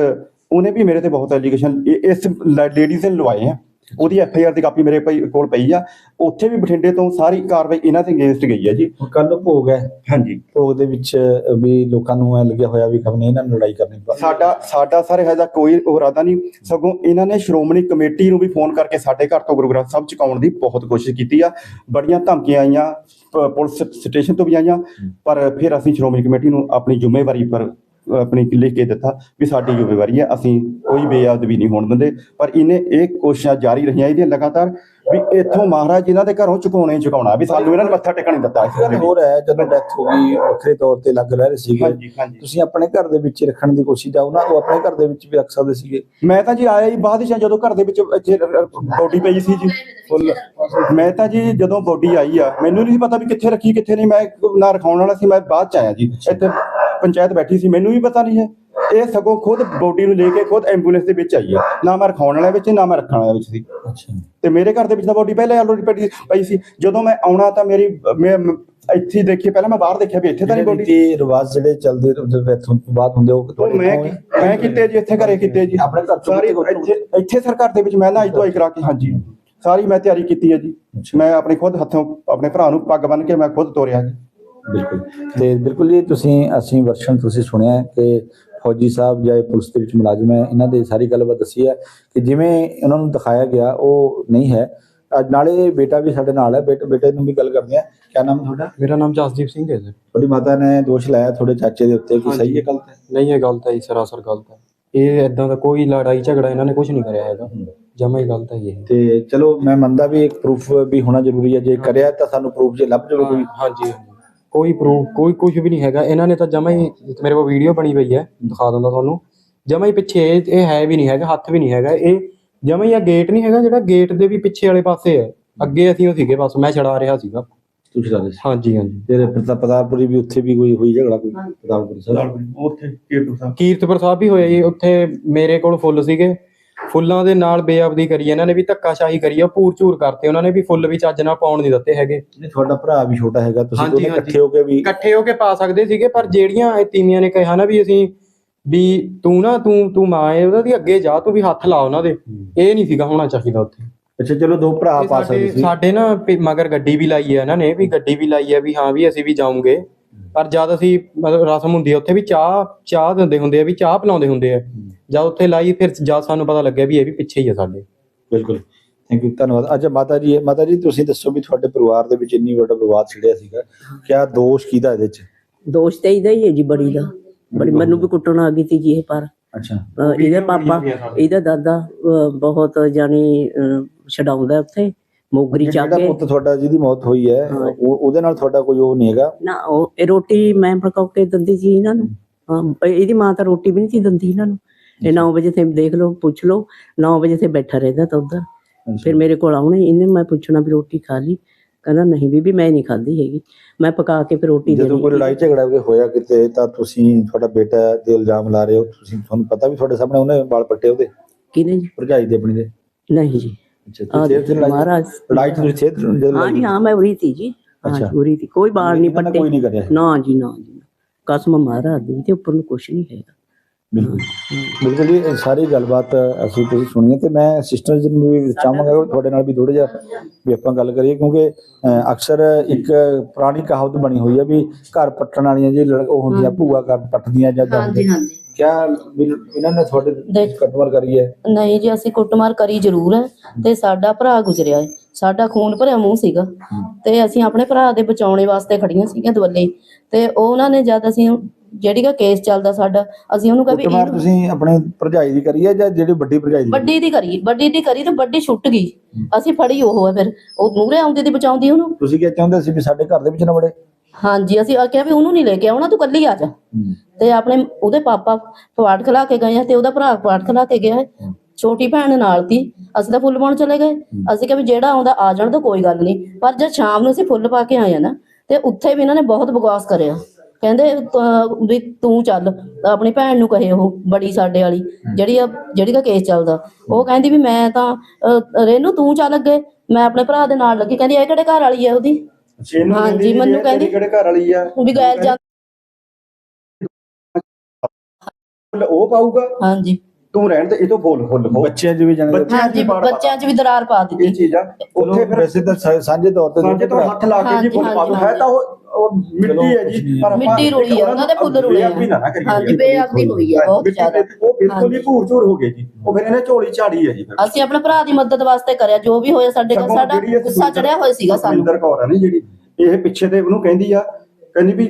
ਉਹਨੇ ਵੀ ਮੇਰੇ ਤੇ ਬਹੁਤ ਐਲੀਗੇਸ਼ਨ ਇਸ ਲੇਡੀਜ਼ ਨੇ ਲਵਾਏ ਆ। ਉਹਦੀ ਐਫ ਆਈ ਆਰ ਦੀ ਕਾਪੀ ਮੇਰੇ ਪਈ- ਕੋਲ ਪਈ ਆ। ਉੱਥੇ ਵੀ ਬਠਿੰਡੇ ਤੋਂ ਸਾਰੀ ਕਾਰਵਾਈ ਇਹਨਾਂ ਤੇ ਅਗੇਂਸਟ ਗਈ ਹੈ ਜੀ। ਕੱਲ ਭੋਗ ਹੈ। ਹਾਂਜੀ। ਭੋਗ ਦੇ ਵਿੱਚ ਵੀ ਲੋਕਾਂ ਨੂੰ ਐ ਲੱਗਿਆ ਹੋਇਆ ਵੀ ਖਬਰ ਇਹਨਾਂ ਨੂੰ ਲੜਾਈ ਕਰਨੀ ਪਾ ਸਾਡਾ ਸਾਡਾ ਸਰ ਇਹਦਾ ਕੋਈ ਇਰਾਦਾ ਨਹੀਂ। ਸਗੋਂ ਇਹਨਾਂ ਨੇ ਸ਼੍ਰੋਮਣੀ ਕਮੇਟੀ ਨੂੰ ਵੀ ਫੋਨ ਕਰਕੇ ਸਾਡੇ ਘਰ ਤੋਂ ਗੁਰੂ ਗ੍ਰੰਥ ਸਾਹਿਬ ਚੁਕਾਉਣ ਦੀ ਬਹੁਤ ਕੋਸ਼ਿਸ਼ ਕੀਤੀ ਆ। ਬੜੀਆਂ ਧਮਕੀਆਂ ਆਈਆਂ ਪੁਲਿਸ ਸਟੇਸ਼ਨ ਤੋਂ ਵੀ ਆਈਆਂ। ਪਰ ਫਿਰ ਅਸੀਂ ਸ਼੍ਰੋਮਣੀ ਕਮੇਟੀ ਨੂੰ ਆਪਣੀ ਜ਼ਿੰਮੇਵਾਰੀ ਪਰ ਆਪਣੀ ਲਿਖ ਕੇ ਦਿੱਤਾ ਵੀ ਸਾਡੀ ਜ਼ਿੰਮੇਵਾਰੀ ਹੈ ਅਸੀਂ ਕੋਈ ਬੇਅਦਬੀ ਨਹੀਂ ਹੋਣ ਦਿੰਦੇ। ਪਰ ਇਹਨੇ ਇਹ ਕੋਸ਼ਿਸ਼ਾਂ ਜਾਰੀ ਰਹੀਆਂ ਇਹਦੀਆਂ ਲਗਾਤਾਰ। ਵੀ ਇੱਥੋਂ ਮਹਾਰਾਜ ਇਹਨਾਂ ਦੇ ਘਰੋਂ ਚੁਕਾਉਣੇ ਹੀ ਚੁਕਾਉਣਾ ਵੀ ਸਾਨੂੰ ਇਹਨਾਂ ਨੇ ਮੱਥਾ ਟੇਕਣ ਨਹੀਂ ਦਿੱਤਾ ਗੱਲ ਹੋਰ ਹੈ ਜਦੋਂ ਡੈਥ ਹੋ ਗਈ ਵੱਖਰੇ ਤੌਰ ਤੇ ਲੱਗ ਰਹੇ ਸੀਗੇ। ਤੁਸੀਂ ਆਪਣੇ ਘਰ ਦੇ ਵਿੱਚ ਰੱਖਣ ਦੀ ਕੋਸ਼ਿਸ਼ ਜਾਓ ਨਾ ਉਹ ਆਪਣੇ ਘਰ ਦੇ ਵਿੱਚ ਵੀ ਰੱਖ ਸਕਦੇ ਸੀਗੇ? ਮੈਂ ਤਾਂ ਜੀ ਆਇਆ ਹੀ ਬਾਅਦ ਵਿੱਚ ਜਦੋਂ ਘਰ ਦੇ ਵਿੱਚ ਇੱਥੇ ਬੋਡੀ ਪਈ ਸੀ ਜੀ। ਫੁੱਲ। ਮੈਂ ਤਾਂ ਜੀ ਜਦੋਂ ਬੋਡੀ ਆਈ ਆ ਮੈਨੂੰ ਨਹੀਂ ਸੀ ਪਤਾ ਵੀ ਕਿੱਥੇ ਰੱਖੀ ਕਿੱਥੇ ਨਹੀਂ। ਮੈਂ ਨਾ ਰਖਾਉਣ ਵਾਲਾ ਸੀ ਮੈਂ ਬਾਅਦ ਚ ਆਇਆ ਜੀ। ਇੱਥੇ ਪੰਚਾਇਤ ਬੈਠੀ ਸੀ ਮੈਨੂੰ ਵੀ ਪਤਾ ਨਹੀਂ ਹੈ। ਇਹ ਸਗੋਂ ਖੁਦ ਬੋਡੀ ਨੂੰ ਲੈ ਕੇ ਖੁਦ ਐਂਬੂਲੈਂਸ ਦੇ ਵਿੱਚ ਆਈ ਆ ਨਾ ਮੈਂ ਰਖਾਉਣ ਵਾਲਾ ਵਿੱਚ ਨਾ ਮੈਂ ਰੱਖਣ ਵਾਲਾ ਵਿੱਚ ਸੀ। ਅੱਛਾ। ਤੇ ਮੇਰੇ ਘਰ ਦੇ ਵਿੱਚ ਤਾਂ ਬੋਡੀ ਪਹਿਲੇ ਆਲਰੇਡੀ ਪਈ ਪਈ ਸੀ। ਜਦੋਂ ਮੈਂ ਆਉਣਾ ਤਾਂ ਮੇਰੀ ਮੈਂ ਇੱਥੇ ਹੀ ਦੇਖੀ ਪਹਿਲਾਂ ਮੈਂ ਬਾਹਰ ਦੇਖਿਆ ਵੀ ਇੱਥੇ ਤਾਂ ਨਹੀਂ ਬੋਡੀ। ਰੀਤੀ ਰਿਵਾਜ ਜਿਹੜੇ ਚੱਲਦੇ ਜਿਹੜੇ ਇੱਥੋਂ ਤੋਂ ਬਾਅਦ ਹੁੰਦੇ ਉਹ ਉਹ ਤੁਹਾਡੇ ਮੈਂ ਕੋਲ ਕੀ- ਮੈਂ ਕੀਤੇ ਜੀ ਇੱਥੇ ਘਰੇ ਕੀਤੇ ਜੀ। ਆਪਣੇ ਘਰ ਤੋਂ ਸਾਰੀ ਕਿਤੇ ਇੱਥੇ ਇੱਥੇ ਸਰ ਘਰ ਦੇ ਵਿੱਚ ਮੈਂ ਨਾ ਅੱਜ ਤੋਂ ਆਈ ਕਰਾ ਕੇ ਹਾਂਜੀ। ਸਾਰੀ ਮੈਂ ਤਿਆਰੀ ਕੀਤੀ ਹੈ ਜੀ। ਮੈਂ ਆਪਣੇ ਖੁਦ ਹੱਥੋਂ ਆਪਣੇ ਭਰਾ ਨੂੰ ਪੱਗ ਬੰਨ ਕੇ ਮੈਂ ਖੁਦ ਤੋਰਿਆ ਜੀ। ਬਿਲਕੁਲ। ਤੇ ਬਿਲਕੁਲ ਜੀ ਤੁਸੀਂ ਅਸੀਂ ਵਰਸ਼ਨ ਤੁਸੀਂ ਸੁਣਿਆ ਹੈ ਕਿ ਫੌਜੀ ਸਾਹਿਬ ਜਾਂ ਪੁਲਿਸ ਦੇ ਵਿੱਚ ਮੁਲਾਜ਼ਮ ਹੈ ਇਹਨਾਂ ਦੇ ਸਾਰੀ ਗੱਲਬਾਤ ਦੱਸੀ ਹੈ ਕਿ ਜਿਵੇਂ ਉਹਨਾਂ ਨੂੰ ਦਿਖਾਇਆ ਗਿਆ ਉਹ ਨਹੀਂ ਹੈ। ਅੱਜ ਨਾਲੇ ਬੇਟਾ ਵੀ ਸਾਡੇ ਨਾਲ ਹੈ ਬੇਟੇ ਬੇਟੇ ਨੂੰ ਵੀ ਗੱਲ ਕਰਦੇ ਆ ਕੀ ਨਾਮ ਹੈ ਤੁਹਾਡਾ? ਮੇਰਾ ਨਾਮ ਜਸਦੀਪ ਸਿੰਘ ਹੈ ਜੀ। ਤੁਹਾਡੀ ਮਾਤਾ ਨੇ ਦੋਸ਼ ਲਾਇਆ ਤੁਹਾਡੇ ਚਾਚੇ ਦੇ ਉੱਤੇ ਕਿ ਸਹੀ ਹੈ ਗਲਤ ਹੈ? ਨਹੀਂ ਇਹ ਗਲਤ ਹੈ ਜੀ ਸਰਾਸਰ ਗਲਤ ਹੈ। ਇਹ ਇਦਾਂ ਦਾ ਕੋਈ ਲੜਾਈ ਝਗੜਾ ਇਹਨਾਂ ਨੇ ਕੁਝ ਨਹੀਂ ਕਰਿਆ ਹੈਗਾ। ਜਮਾ ਹੀ ਗਲਤ ਹੈ ਇਹ। ਤੇ ਚਲੋ ਮੈਂ ਮੰਨਦਾ ਵੀ ਇੱਕ ਪ੍ਰੂਫ ਵੀ ਹੋਣਾ ਜ਼ਰੂਰੀ ਹੈ। ਜੇ ਕਰਿਆ ਤਾਂ ਸਾਨੂੰ ਪ੍ਰੂਫ ਜੇ ਲੱਭ ਜਾਵੇ ਕੋਈ। ਹਾਂਜੀ। ਕੋਈ ਪ੍ਰੂਫ ਕੋਈ ਕੁਝ ਵੀ ਨਹੀਂ ਹੈਗਾ। ਇਹਨਾਂ ਨੇ ਤਾਂ ਜਮਾ ਹੀ ਮੇਰੇ ਕੋਲ ਵੀਡੀਓ ਬਣੀ ਪਈ ਹੈ ਦਿਖਾ ਦਿੰਦਾ ਤੁਹਾਨੂੰ। ਜਮਾ ਹੀ ਪਿੱਛੇ ਇਹ ਇਹ ਹੈ ਵੀ ਨਹੀਂ ਹੈਗਾ ਹੱਥ ਵੀ ਨਹੀਂ ਹੈਗਾ। ਇਹ ਜਮਾ ਹੀ ਆ ਗੇਟ ਨਹੀਂ ਹੈਗਾ ਜਿਹੜਾ ਗੇਟ ਦੇ ਵੀ ਪਿੱਛੇ ਵਾਲੇ ਪਾਸੇ ਹੈ। ਅੱਗੇ ਅਸੀਂ ਉਹ ਸੀਗੇ ਬਸ ਮੈਂ ਛੜਾ ਰਿਹਾ ਸੀਗਾ। ਤੁਸੀਂ ਦੱਸ ਦਿਓ ਹਾਂਜੀ ਹਾਂਜੀ। ਤੇਰੇ ਪ੍ਰਤਾਪਪੁਰੀ ਵੀ ਉੱਥੇ ਵੀ ਕੋਈ ਹੋਈ ਝਗੜਾ ਕੋਈ? ਪ੍ਰਤਾਪਪੁਰੀ ਸਾਹਿਬ? ਉੱਥੇ ਕੀਰਤਪੁਰ ਸਾਹਿਬ। ਵੀ ਹੋਇਆ ਜੀ ਉੱਥੇ ਮੇਰੇ ਕੋਲ ਫੁੱਲ ਸੀਗੇ। ਫੁੱਲਾਂ ਦੇ ਨਾਲ ਬੇਅਬਦੀ ਕਰੀ ਇਹਨਾਂ ਨੇ ਵੀ ਧੱਕਾਸ਼ਾਹੀ ਕਰੀ ਆ ਪੂਰ ਝੂਰ ਕਰਤੇ ਉਹਨਾਂ ਨੇ ਵੀ ਫੁੱਲ ਵੀ ਚੱਜ ਨਾਲ ਪਾਉਣ ਨਹੀਂ ਦਿੱਤੇ ਹੈਗੇ। ਨਹੀਂ ਤੁਹਾਡਾ ਭਰਾ ਵੀ ਛੋਟਾ ਹੈਗਾ ਤੁਸੀਂ ਦੋਨੇ। ਇਕੱਠੇ ਹੋ ਕੇ ਵੀ ਇਕੱਠੇ ਹੋ ਕੇ ਪਾ ਸਕਦੇ ਸੀਗੇ ਪਰ ਜਿਹੜੀਆਂ ਇਹ ਤੀਵੀਆਂ ਨੇ ਕਿਹਾ ਨਾ ਵੀ ਅਸੀਂ ਵੀ ਤੂੰ ਨਾ ਤੂੰ ਤੂੰ ਮਾਂ ਹੈ ਉਹਦਾ ਦੀ ਅੱਗੇ ਜਾ ਤੂੰ ਵੀ ਹੱਥ ਲਾ ਉਹਨਾਂ ਦੇ। ਇਹ ਨਹੀਂ ਸੀਗਾ ਹੋਣਾ ਚਾਹੀਦਾ ਉੱਥੇ। ਅੱਛਾ ਚਲੋ ਦੋ ਭਰਾ ਪਾ ਸਕਦੇ ਸੀ। ਸਾਡੇ ਨਾ ਮਗਰ ਗੱਡੀ ਵੀ ਲਾਈ ਹੈ ਇਹਨਾਂ ਨੇ ਵੀ ਗੱਡੀ ਵੀ ਲਾਈ ਹੈ ਵੀ ਹਾਂ ਵੀ ਅਸੀਂ ਵੀ ਜਾਵਾਂਗੇ ਪਰ ਜਦ ਅਸੀਂ ਮਤਲਬ ਰਸਮ ਹੁੰਦੀ ਹੈ ਉੱਥੇ ਵੀ ਚਾਹ ਚਾਹ ਦਿੰਦੇ ਹੁੰਦੇ ਆ ਵੀ ਚਾਹ ਪਿਲਾਉਂਦੇ ਹੁੰਦੇ ਆ। ਜਦ ਉੱਥੇ ਲਾਈ ਫਿਰ ਜਦ ਸਾਨੂੰ ਪਤਾ ਲੱਗਿਆ ਵੀ ਇਹ ਵੀ ਪਿੱਛੇ ਹੀ ਆ ਸਾਡੇ। ਬਿਲਕੁਲ। ਥੈਂਕ ਯੂ ਧੰਨਵਾਦ। ਅੱਛਾ ਮਾਤਾ ਜੀ ਮਾਤਾ ਜੀ ਤੁਸੀਂ ਦੱਸੋ ਵੀ ਤੁਹਾਡੇ ਪਰਿਵਾਰ ਦੇ ਵਿੱਚ ਇੰਨੀ ਵੱਡਾ ਵਿਵਾਦ ਛਿੜਿਆ ਸੀਗਾ। ਕਿਆ ਦੋਸ਼ ਕਿਹਦਾ ਇਹਦੇ ਚ? ਦੋਸਤ ਤਾਂ ਇਹਦਾ ਹੀ ਹੈ ਜੀ ਬੜੀ ਦਾ। ਬੜੀ ਮੈਨੂੰ ਵੀ ਕੁੱਟਣ ਆ ਗਈ ਸੀ ਜੀ ਇਹ ਪਰ। ਅੱਛਾ। ਇਹਦੇ ਪਾਪਾ ਇਹਦਾ ਦਾਦਾ ਬਹੁਤ ਜਾਨੀ ਛਡਾਉਂਦਾ ਉੱਥੇ। ਮੋਗਰੀ ਚੱਕ ਜਿਹੜਾ ਕੇ। ਪੁੱਤ ਤੁਹਾਡਾ ਜਿਹਦੀ ਮੌਤ ਹੋਈ ਹੈ ਹਾਂ। ਉਹ ਉਹਦੇ ਨਾਲ ਤੁਹਾਡਾ ਕੋਈ ਉਹ ਨਹੀਂ ਹੈਗਾ? ਨਾ ਉਹ ਇਹ ਰੋਟੀ ਮੈਂ ਪਕਾ ਕੇ ਦਿੰਦੀ ਸੀ ਇਹਨਾਂ ਨੂੰ। ਹਾਂ। ਇਹਦੀ ਮਾਂ ਤਾਂ ਰੋਟੀ ਵੀ ਨਹੀਂ ਸੀ ਦਿੰਦੀ ਇਹਨਾਂ ਨੂੰ। ਇਹ 9 ਵਜੇ ਤੇ ਦੇਖ ਲਓ ਪੁੱਛ ਲਓ 9 ਵਜੇ ਤੇ ਬੈਠਾ ਰਹਿੰਦਾ ਤਾਂ ਉਧਰ। ਫਿਰ ਮੇਰੇ ਕੋਲ ਆਉਣੇ ਇਹਨੇ ਮੈਂ ਪੁੱਛਣਾ ਵੀ ਰੋਟੀ ਖਾ ਲਈ। ਕਹਿੰਦਾ ਨਹੀਂ ਬੀਬੀ ਮੈਂ ਨਹੀਂ ਖਾਧੀ ਹੈਗੀ। ਮੈਂ ਪਕਾ ਕੇ ਫਿਰ ਰੋਟੀ ਜਦੋਂ ਕੋਈ ਲੜਾਈ ਝਗੜਾ ਵੀ ਹੋਇਆ ਕਿਤੇ ਤਾਂ ਤੁਸੀਂ ਤੁਹਾਡਾ ਬੇਟਾ ਤੇ ਇਲਜ਼ਾਮ ਲਾ ਰਹੇ ਹੋ। ਤੁਸੀਂ ਤੁਹਾਨੂੰ ਪਤਾ ਵੀ ਤੁਹਾਡੇ ਸਾਹਮਣੇ ਉਹਨੇ ਵਾਲ ਪੱਟੇ ਉਹਦੇ? ਕਿਹਨੇ ਜੀ? ਭਰਜਾਈ ਦੇ ਆਪਣੀ ਦੇ? ਨਹੀਂ ਜੀ। ਕਸਮ ਮਹਾਰਾਜ ਦੀ ਤੇ ਉੱਪਰ ਨੂੰ ਨਹੀਂ ਹੈਗਾ। ਬਿਲਕੁਲ। ਬਿਲਕੁਲ ਜੀ ਇਹ ਸਾਰੀ ਗੱਲਬਾਤ ਅਸੀਂ ਤੁਸੀਂ ਸੁਣੀ ਹੈ ਤੇ ਮੈਂ ਸਿਸਟਰਸ ਨੂੰ ਵੀ ਚਾਹਾਂਗਾ ਕਿ ਤੁਹਾਡੇ ਨਾਲ ਵੀ ਥੋੜਾ ਜਿਹਾ ਵੀ ਆਪਾਂ ਗੱਲ ਕਰੀਏ ਕਿਉਂਕਿ ਅਹ, ਅਕਸਰ ਇੱਕ ਪੁਰਾਣੀ ਕਹਾਵਤ ਬਣੀ ਹੋਈ ਹੈ ਵੀ ਘਰ ਪੱਟਣ ਵਾਲੀਆਂ ਜੀ ਉਹ ਹੁੰਦੀਆਂ ਭੂਆ ਘਰ ਪੱਟਦੀਆਂ ਜਾਂ ਹਾਂਜੀ। ਕਿਆ ਵੀ ਇਹਨਾਂ ਨੇ ਤੁਹਾਡੇ ਦੇਖ- ਕਟਵਰ ਕਰੀ ਹੈ? ਨਹੀਂ ਜੀ ਅਸੀਂ ਕੁੱਟਮਾਰ ਕਰੀ ਜ਼ਰੂਰ ਹੈ ਤੇ ਸਾਡਾ ਭਰਾ ਗੁਜ਼ਰਿਆ ਹੈ। ਸਾਡਾ ਖੂਨ ਭਰਿਆ ਮੂੰਹ ਸੀਗਾ ਤੇ ਅਸੀਂ ਆਪਣੇ ਭਰਾ ਦੇ ਬਚਾਉਣੇ ਵਾਸਤੇ ਖੜੀਆਂ ਸੀਗੀਆਂ ਦਵੱਲੇ। ਤੇ ਉਹ ਉਹਨਾਂ ਨੇ ਜਦ ਅਸੀਂ ਜਿਹੜੀ ਦਾ ਕੇਸ ਚੱਲਦਾ ਸਾਡਾ ਅਸੀਂ ਉਹਨੂੰ ਕਿਹਾ ਵੀ ਇਹਨੂੰ- ਤੁਸੀਂ ਆਪਣੇ ਭਰਜਾਈ ਦੀ ਕਰੀ ਹੈ ਜਾਂ ਜਿਹੜੀ ਵੱਡੀ ਭਰਜਾਈ ਦੀ ਵੱਡੀ ਦੀ ਕਰੀ ਵੱਡੀ ਦੀ ਕਰੀ ਤੇ ਵੱਡੀ ਛੁੱਟ ਗਈ। ਅਸੀਂ ਫੜੀ ਉਹ ਹੈ ਫਿਰ। ਉਹ ਮੂਹਰੇ ਆਉਂਦੀ ਦੀ ਬਚਾਉਂਦੀ ਉਹਨੂੰ। ਤੁਸੀਂ ਕੀ ਚਾਹੁੰਦੇ ਸੀ ਵੀ ਸਾਡੇ ਘਰ ਦੇ ਵਿੱਚ ਨਾ ਵੜੇ? ਹਾਂਜੀ ਅਸੀਂ ਆਖਿਆ ਵੀ ਉਹਨੂੰ ਨਹੀਂ ਲੈ ਕੇ ਆਉਣਾ ਤੂੰ ਕੱਲੀ ਆ ਜਾ। ਤੇ ਆਪਣੇ ਉਹਦੇ ਪਾਪਾ ਪਵਾੜ ਖਲਾ ਕੇ ਗਏ ਆ ਤੇ ਉਹਦਾ ਭਰਾ ਪਵਾੜ ਖਲਾ ਕੇ ਗਿਆ ਹੈ। ਛੋਟੀ ਭੈਣ ਨਾਲ ਤੀ ਅਸੀਂ ਤਾਂ ਫੁੱਲ ਪਾਉਣ ਚਲੇ ਗਏ। ਅਸੀਂ ਕਿਹਾ ਵੀ ਜਿਹੜਾ ਆਉਂਦਾ ਆ ਜਾਣ ਤਾਂ ਕੋਈ ਗੱਲ ਨਹੀਂ ਪਰ ਜਦ ਸ਼ਾਮ ਨੂੰ ਅਸੀਂ ਫੁੱਲ ਪਾ ਕੇ ਆਏ ਆ ਨਾ ਤੇ ਉੱਥੇ ਵੀ ਇਹਨਾਂ ਨੇ ਬਹੁਤ ਬਕਵਾਸ ਕਰਿਆ। ਕਹਿੰਦੇ ਵੀ ਤੂੰ ਚੱਲ ਆਪਣੀ ਭੈਣ ਨੂੰ ਕਹੇ ਉਹ ਬੜੀ ਸਾਡੇ ਵਾਲੀ ਜਿਹੜੀ ਆ ਜਿਹੜੀ ਦਾ ਕੇਸ ਚੱਲਦਾ। ਉਹ ਕਹਿੰਦੀ ਵੀ ਮੈਂ ਤਾਂ ਰੇਨੂ ਤੂੰ ਚੱਲ ਅੱਗੇ। ਮੈਂ ਆਪਣੇ ਭਰਾ ਦੇ ਨਾਲ ਲੱਗੀ। ਕਹਿੰਦੀ ਇਹ ਕਿਹੜੇ ਘਰ ਵਾਲੀ ਆ ਉਹਦੀ? ਇਹਨੂੰ ਹਾਂਜੀ, ਕਹਿੰਦੀ ਵੀ ਮੈਨੂੰ ਇਹ ਤੇਰੀ ਕਹਿੰਦੀ- ਕਿਹੜੇ ਘਰ ਵਾਲੀ ਆ। ਵੀ ਗੈਰ ਜਾ ਉਹ ਪਾਊਗਾ। ਹਾਂਜੀ। ਤੂੰ ਰਹਿਣ ਦੇ ਇਹ ਤੋਂ ਫੁੱਲ ਫੁੱਲ ਪਾਓ। ਬੱਚਿਆਂ 'ਚ ਵੀ ਜਾਣੇ ਬੱਚਿਆਂ ਹਾਂਜੀ ਬਾੜ ਪਾ- ਬੱਚਿਆਂ 'ਚ ਵੀ ਦਰਾਰ ਪਾ ਦਿੱਤੀ। ਇਹ ਚੀਜ਼ ਆ ਉੱਥੇ ਫਿਰ ਵੈਸੇ ਤਾਂ ਸਾ- ਸਾਂਝੇ ਤੌਰ ਤੇ ਸਾਂਝੇ ਤੋਂ ਹੱਥ ਲਾ ਕੇ ਜੀ ਹਾਂਜੀ, ਫੁੱਲ ਪਾ ਦੋ ਹਾਂਜੀ, ਹੈ ਤਾਂ ਉਹ ਉਹ ਮਿੱਟੀ ਹੈ ਕੁਛ ਜੀ ਆਪਾਂ ਮਿੱਟੀ ਰੁਲੀ ਆ, ਉਹਨਾਂ ਦੇ ਫੁੱਲ ਰੁਲੇ ਆ। ਬੇਅਦਬੀ ਨਾ ਨਾ ਕਰੀਏ। ਹਾਂਜੀ, ਬੇਅਦਬੀ ਹੋਈ ਆ ਬਹੁਤ ਮਿੱਟੀ ਜ਼ਿਆਦਾ। ਤੇ ਉਹ ਬਿਲਕੁਲ ਹੀ ਭੂਰ ਝੂਰ ਹੋ ਗਈ ਜੀ। ਉਹ ਫਿਰ ਇਹਨੇ ਝੋਲੀ ਝਾੜੀ ਹੈ ਜੀ ਫਿਰ। ਅਸੀਂ ਆਪਣੇ ਭਰਾ ਦੀ ਮਦਦ ਵਾਸਤੇ ਕਰਿਆ ਜੋ ਵੀ ਹੋਇਆ ਸਾਡੇ ਕੋਲ ਸਗੋਂ ਸਾਡਾ ਜਿਹੜੀ ਇਹ ਗੁੱਸਾ ਸੁਖਵਿੰਦਰ- ਚੜਿਆ ਹੋਇਆ ਸੀਗਾ ਸਾਨੂੰ। ਸੁਖਵਿੰਦਰ ਕੌਰ ਆ ਨੀ ਜਿਹੜੀ ਇਹ ਪਿੱਛੇ ਤੇ ਉਹਨੂੰ ਕਹਿੰਦੀ ਆ ਕਹਿੰਦੀ ਵੀ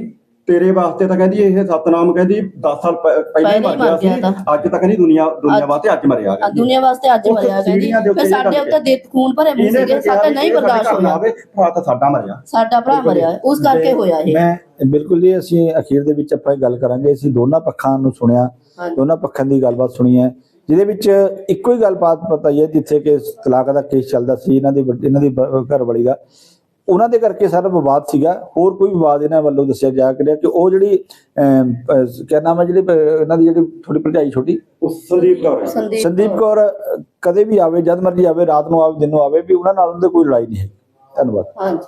ਤੇਰੇ ਵਾਸਤੇ ਤਾਂ ਕਹਿੰਦੀ ਇਹ ਸਤਨਾਮ ਕਹਿੰਦੀ 10 ਸਾਲ ਪਹਿਲਾਂ ਮਰ ਗਿਆ ਗਿਆ ਸੀ ਤਾਂ। ਅੱਜ ਤੱਕ ਨਹੀਂ ਦੁਨੀਆ ਦੁਨੀਆ ਵਾਸਤੇ ਅੱਜ ਮਰਿਆ ਆ ਦੁਨੀਆ ਵਾਸਤੇ ਅੱਜ ਮਰਿਆ ਕਹਿੰਦੀ ਦੇ ਉੱਤੇ ਫਿਰ ਸਾਡੇ ਉੱਤੇ ਦਿੱਤ ਖੂਨ ਭਰੇ ਮੂੰਹ ਸੀਗੇ ਸਾਡਾ ਨਹੀਂ ਬਰਦਾਸ਼ਤ ਆਵੇ ਭਰਾ ਤਾਂ ਸਾਡਾ ਮਰਿਆ। ਸਾਡਾ ਭਰਾ ਮਰਿਆ ਉਸ ਕਰਕੇ ਹੋਇਆ ਇਹ। ਮੈਂ ਬਿਲਕੁਲ ਜੀ ਅਸੀਂ ਅਖੀਰ ਦੇ ਵਿੱਚ ਆਪਾਂ ਇਹ ਗੱਲ ਕਰਾਂਗੇ ਅਸੀਂ ਦੋਨਾਂ ਪੱਖਾਂ ਨੂੰ ਸੁਣਿਆ। ਦੋਨਾਂ ਪੱਖਾਂ ਦੀ ਗੱਲਬਾਤ ਸੁਣੀ ਹੈ ਜਿਹਦੇ ਵਿੱਚ ਇੱਕੋ ਹੀ ਗੱਲਬਾਤ ਪਤਾ ਹੀ ਹੈ ਜਿੱਥੇ ਕਿ ਤਲਾਕ ਦਾ ਕੇਸ ਚੱਲਦਾ ਸੀ ਇਹਨਾਂ ਦੀ ਇਹਨਾਂ ਦੀ ਘਰ ਵਾਲੀ ਦਾ। ਉਹਨਾਂ ਦੇ ਕਰਕੇ ਸਾਰਾ ਵਿਵਾਦ ਸੀਗਾ। ਹੋਰ ਕੋਈ ਵਿਵਾਦ ਇਹਨਾਂ ਵੱਲੋਂ ਦੱਸਿਆ ਜਾ ਰਿਹਾ ਕਿ ਉਹ ਜਿਹੜੀ ਕਿਆ ਨਾਮ ਹੈ ਜਿਹੜੀ ਇਹਨਾਂ ਦੀ ਜਿਹੜੀ ਥੋੜੀ ਭਰਜਾਈ ਛੋਟੀ? ਉਸ ਸੰਦੀਪ ਕੌਰ। ਸੰਦੀਪ ਕੌਰ। ਕਦੇ ਵੀ ਆਵੇ ਜਦ ਮਰਜ਼ੀ ਆਵੇ ਰਾਤ ਨੂੰ ਆਵੇ ਦਿਨ ਨੂੰ ਆਵੇ ਵੀ ਉਹਨਾਂ ਨਾਲ ਉਹਨਾਂ ਦੀ ਕੋਈ ਲੜਾਈ ਨਹੀਂ ਹੈ ਧੰਨਵਾਦ। ਹਾਂਜੀ।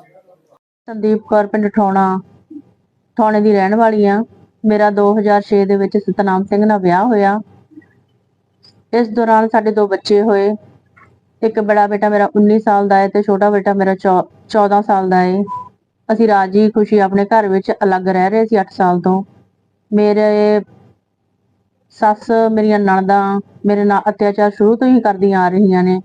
ਸੰਦੀਪ ਕੌਰ ਪਿੰਡ ਠੋਣਾ ਠੋਣੇ ਦੀ ਰਹਿਣ ਵਾਲੀ ਆ। ਮੇਰਾ 2006 ਦੇ ਵਿੱਚ ਸਤਨਾਮ ਸਿੰਘ ਨਾਲ ਵਿਆਹ ਹੋਇਆ। ਇਸ ਦੌਰਾਨ ਸਾਡੇ ਦੋ ਬੱਚੇ ਹੋਏ। ਇੱਕ ਬੜਾ ਬੇਟਾ ਮੇਰਾ 19 ਸਾਲ ਦਾ ਹੈ ਤੇ ਛੋਟਾ ਬੇਟਾ ਮੇਰਾ ਚੌ- 14 ਸਾਲ ਦਾ ਹੈ ਅਸੀਂ ਰਾਜੀ ਖੁਸ਼ੀ ਆਪਣੇ ਘਰ ਵਿੱਚ ਅਲੱਗ ਰਹਿ ਰਹੇ ਸੀ 8 ਸਾਲ ਤੋਂ। ਮੇਰੇ ਸੱਸ ਮੇਰੀਆਂ ਨਣਦਾਂ ਮੇਰੇ ਨਾਲ ਅਤਿਆਚਾਰ ਸ਼ੁਰੂ ਤੋਂ ਹੀ ਕਰਦੀਆਂ ਆ ਰਹੀਆਂ ਨੇ।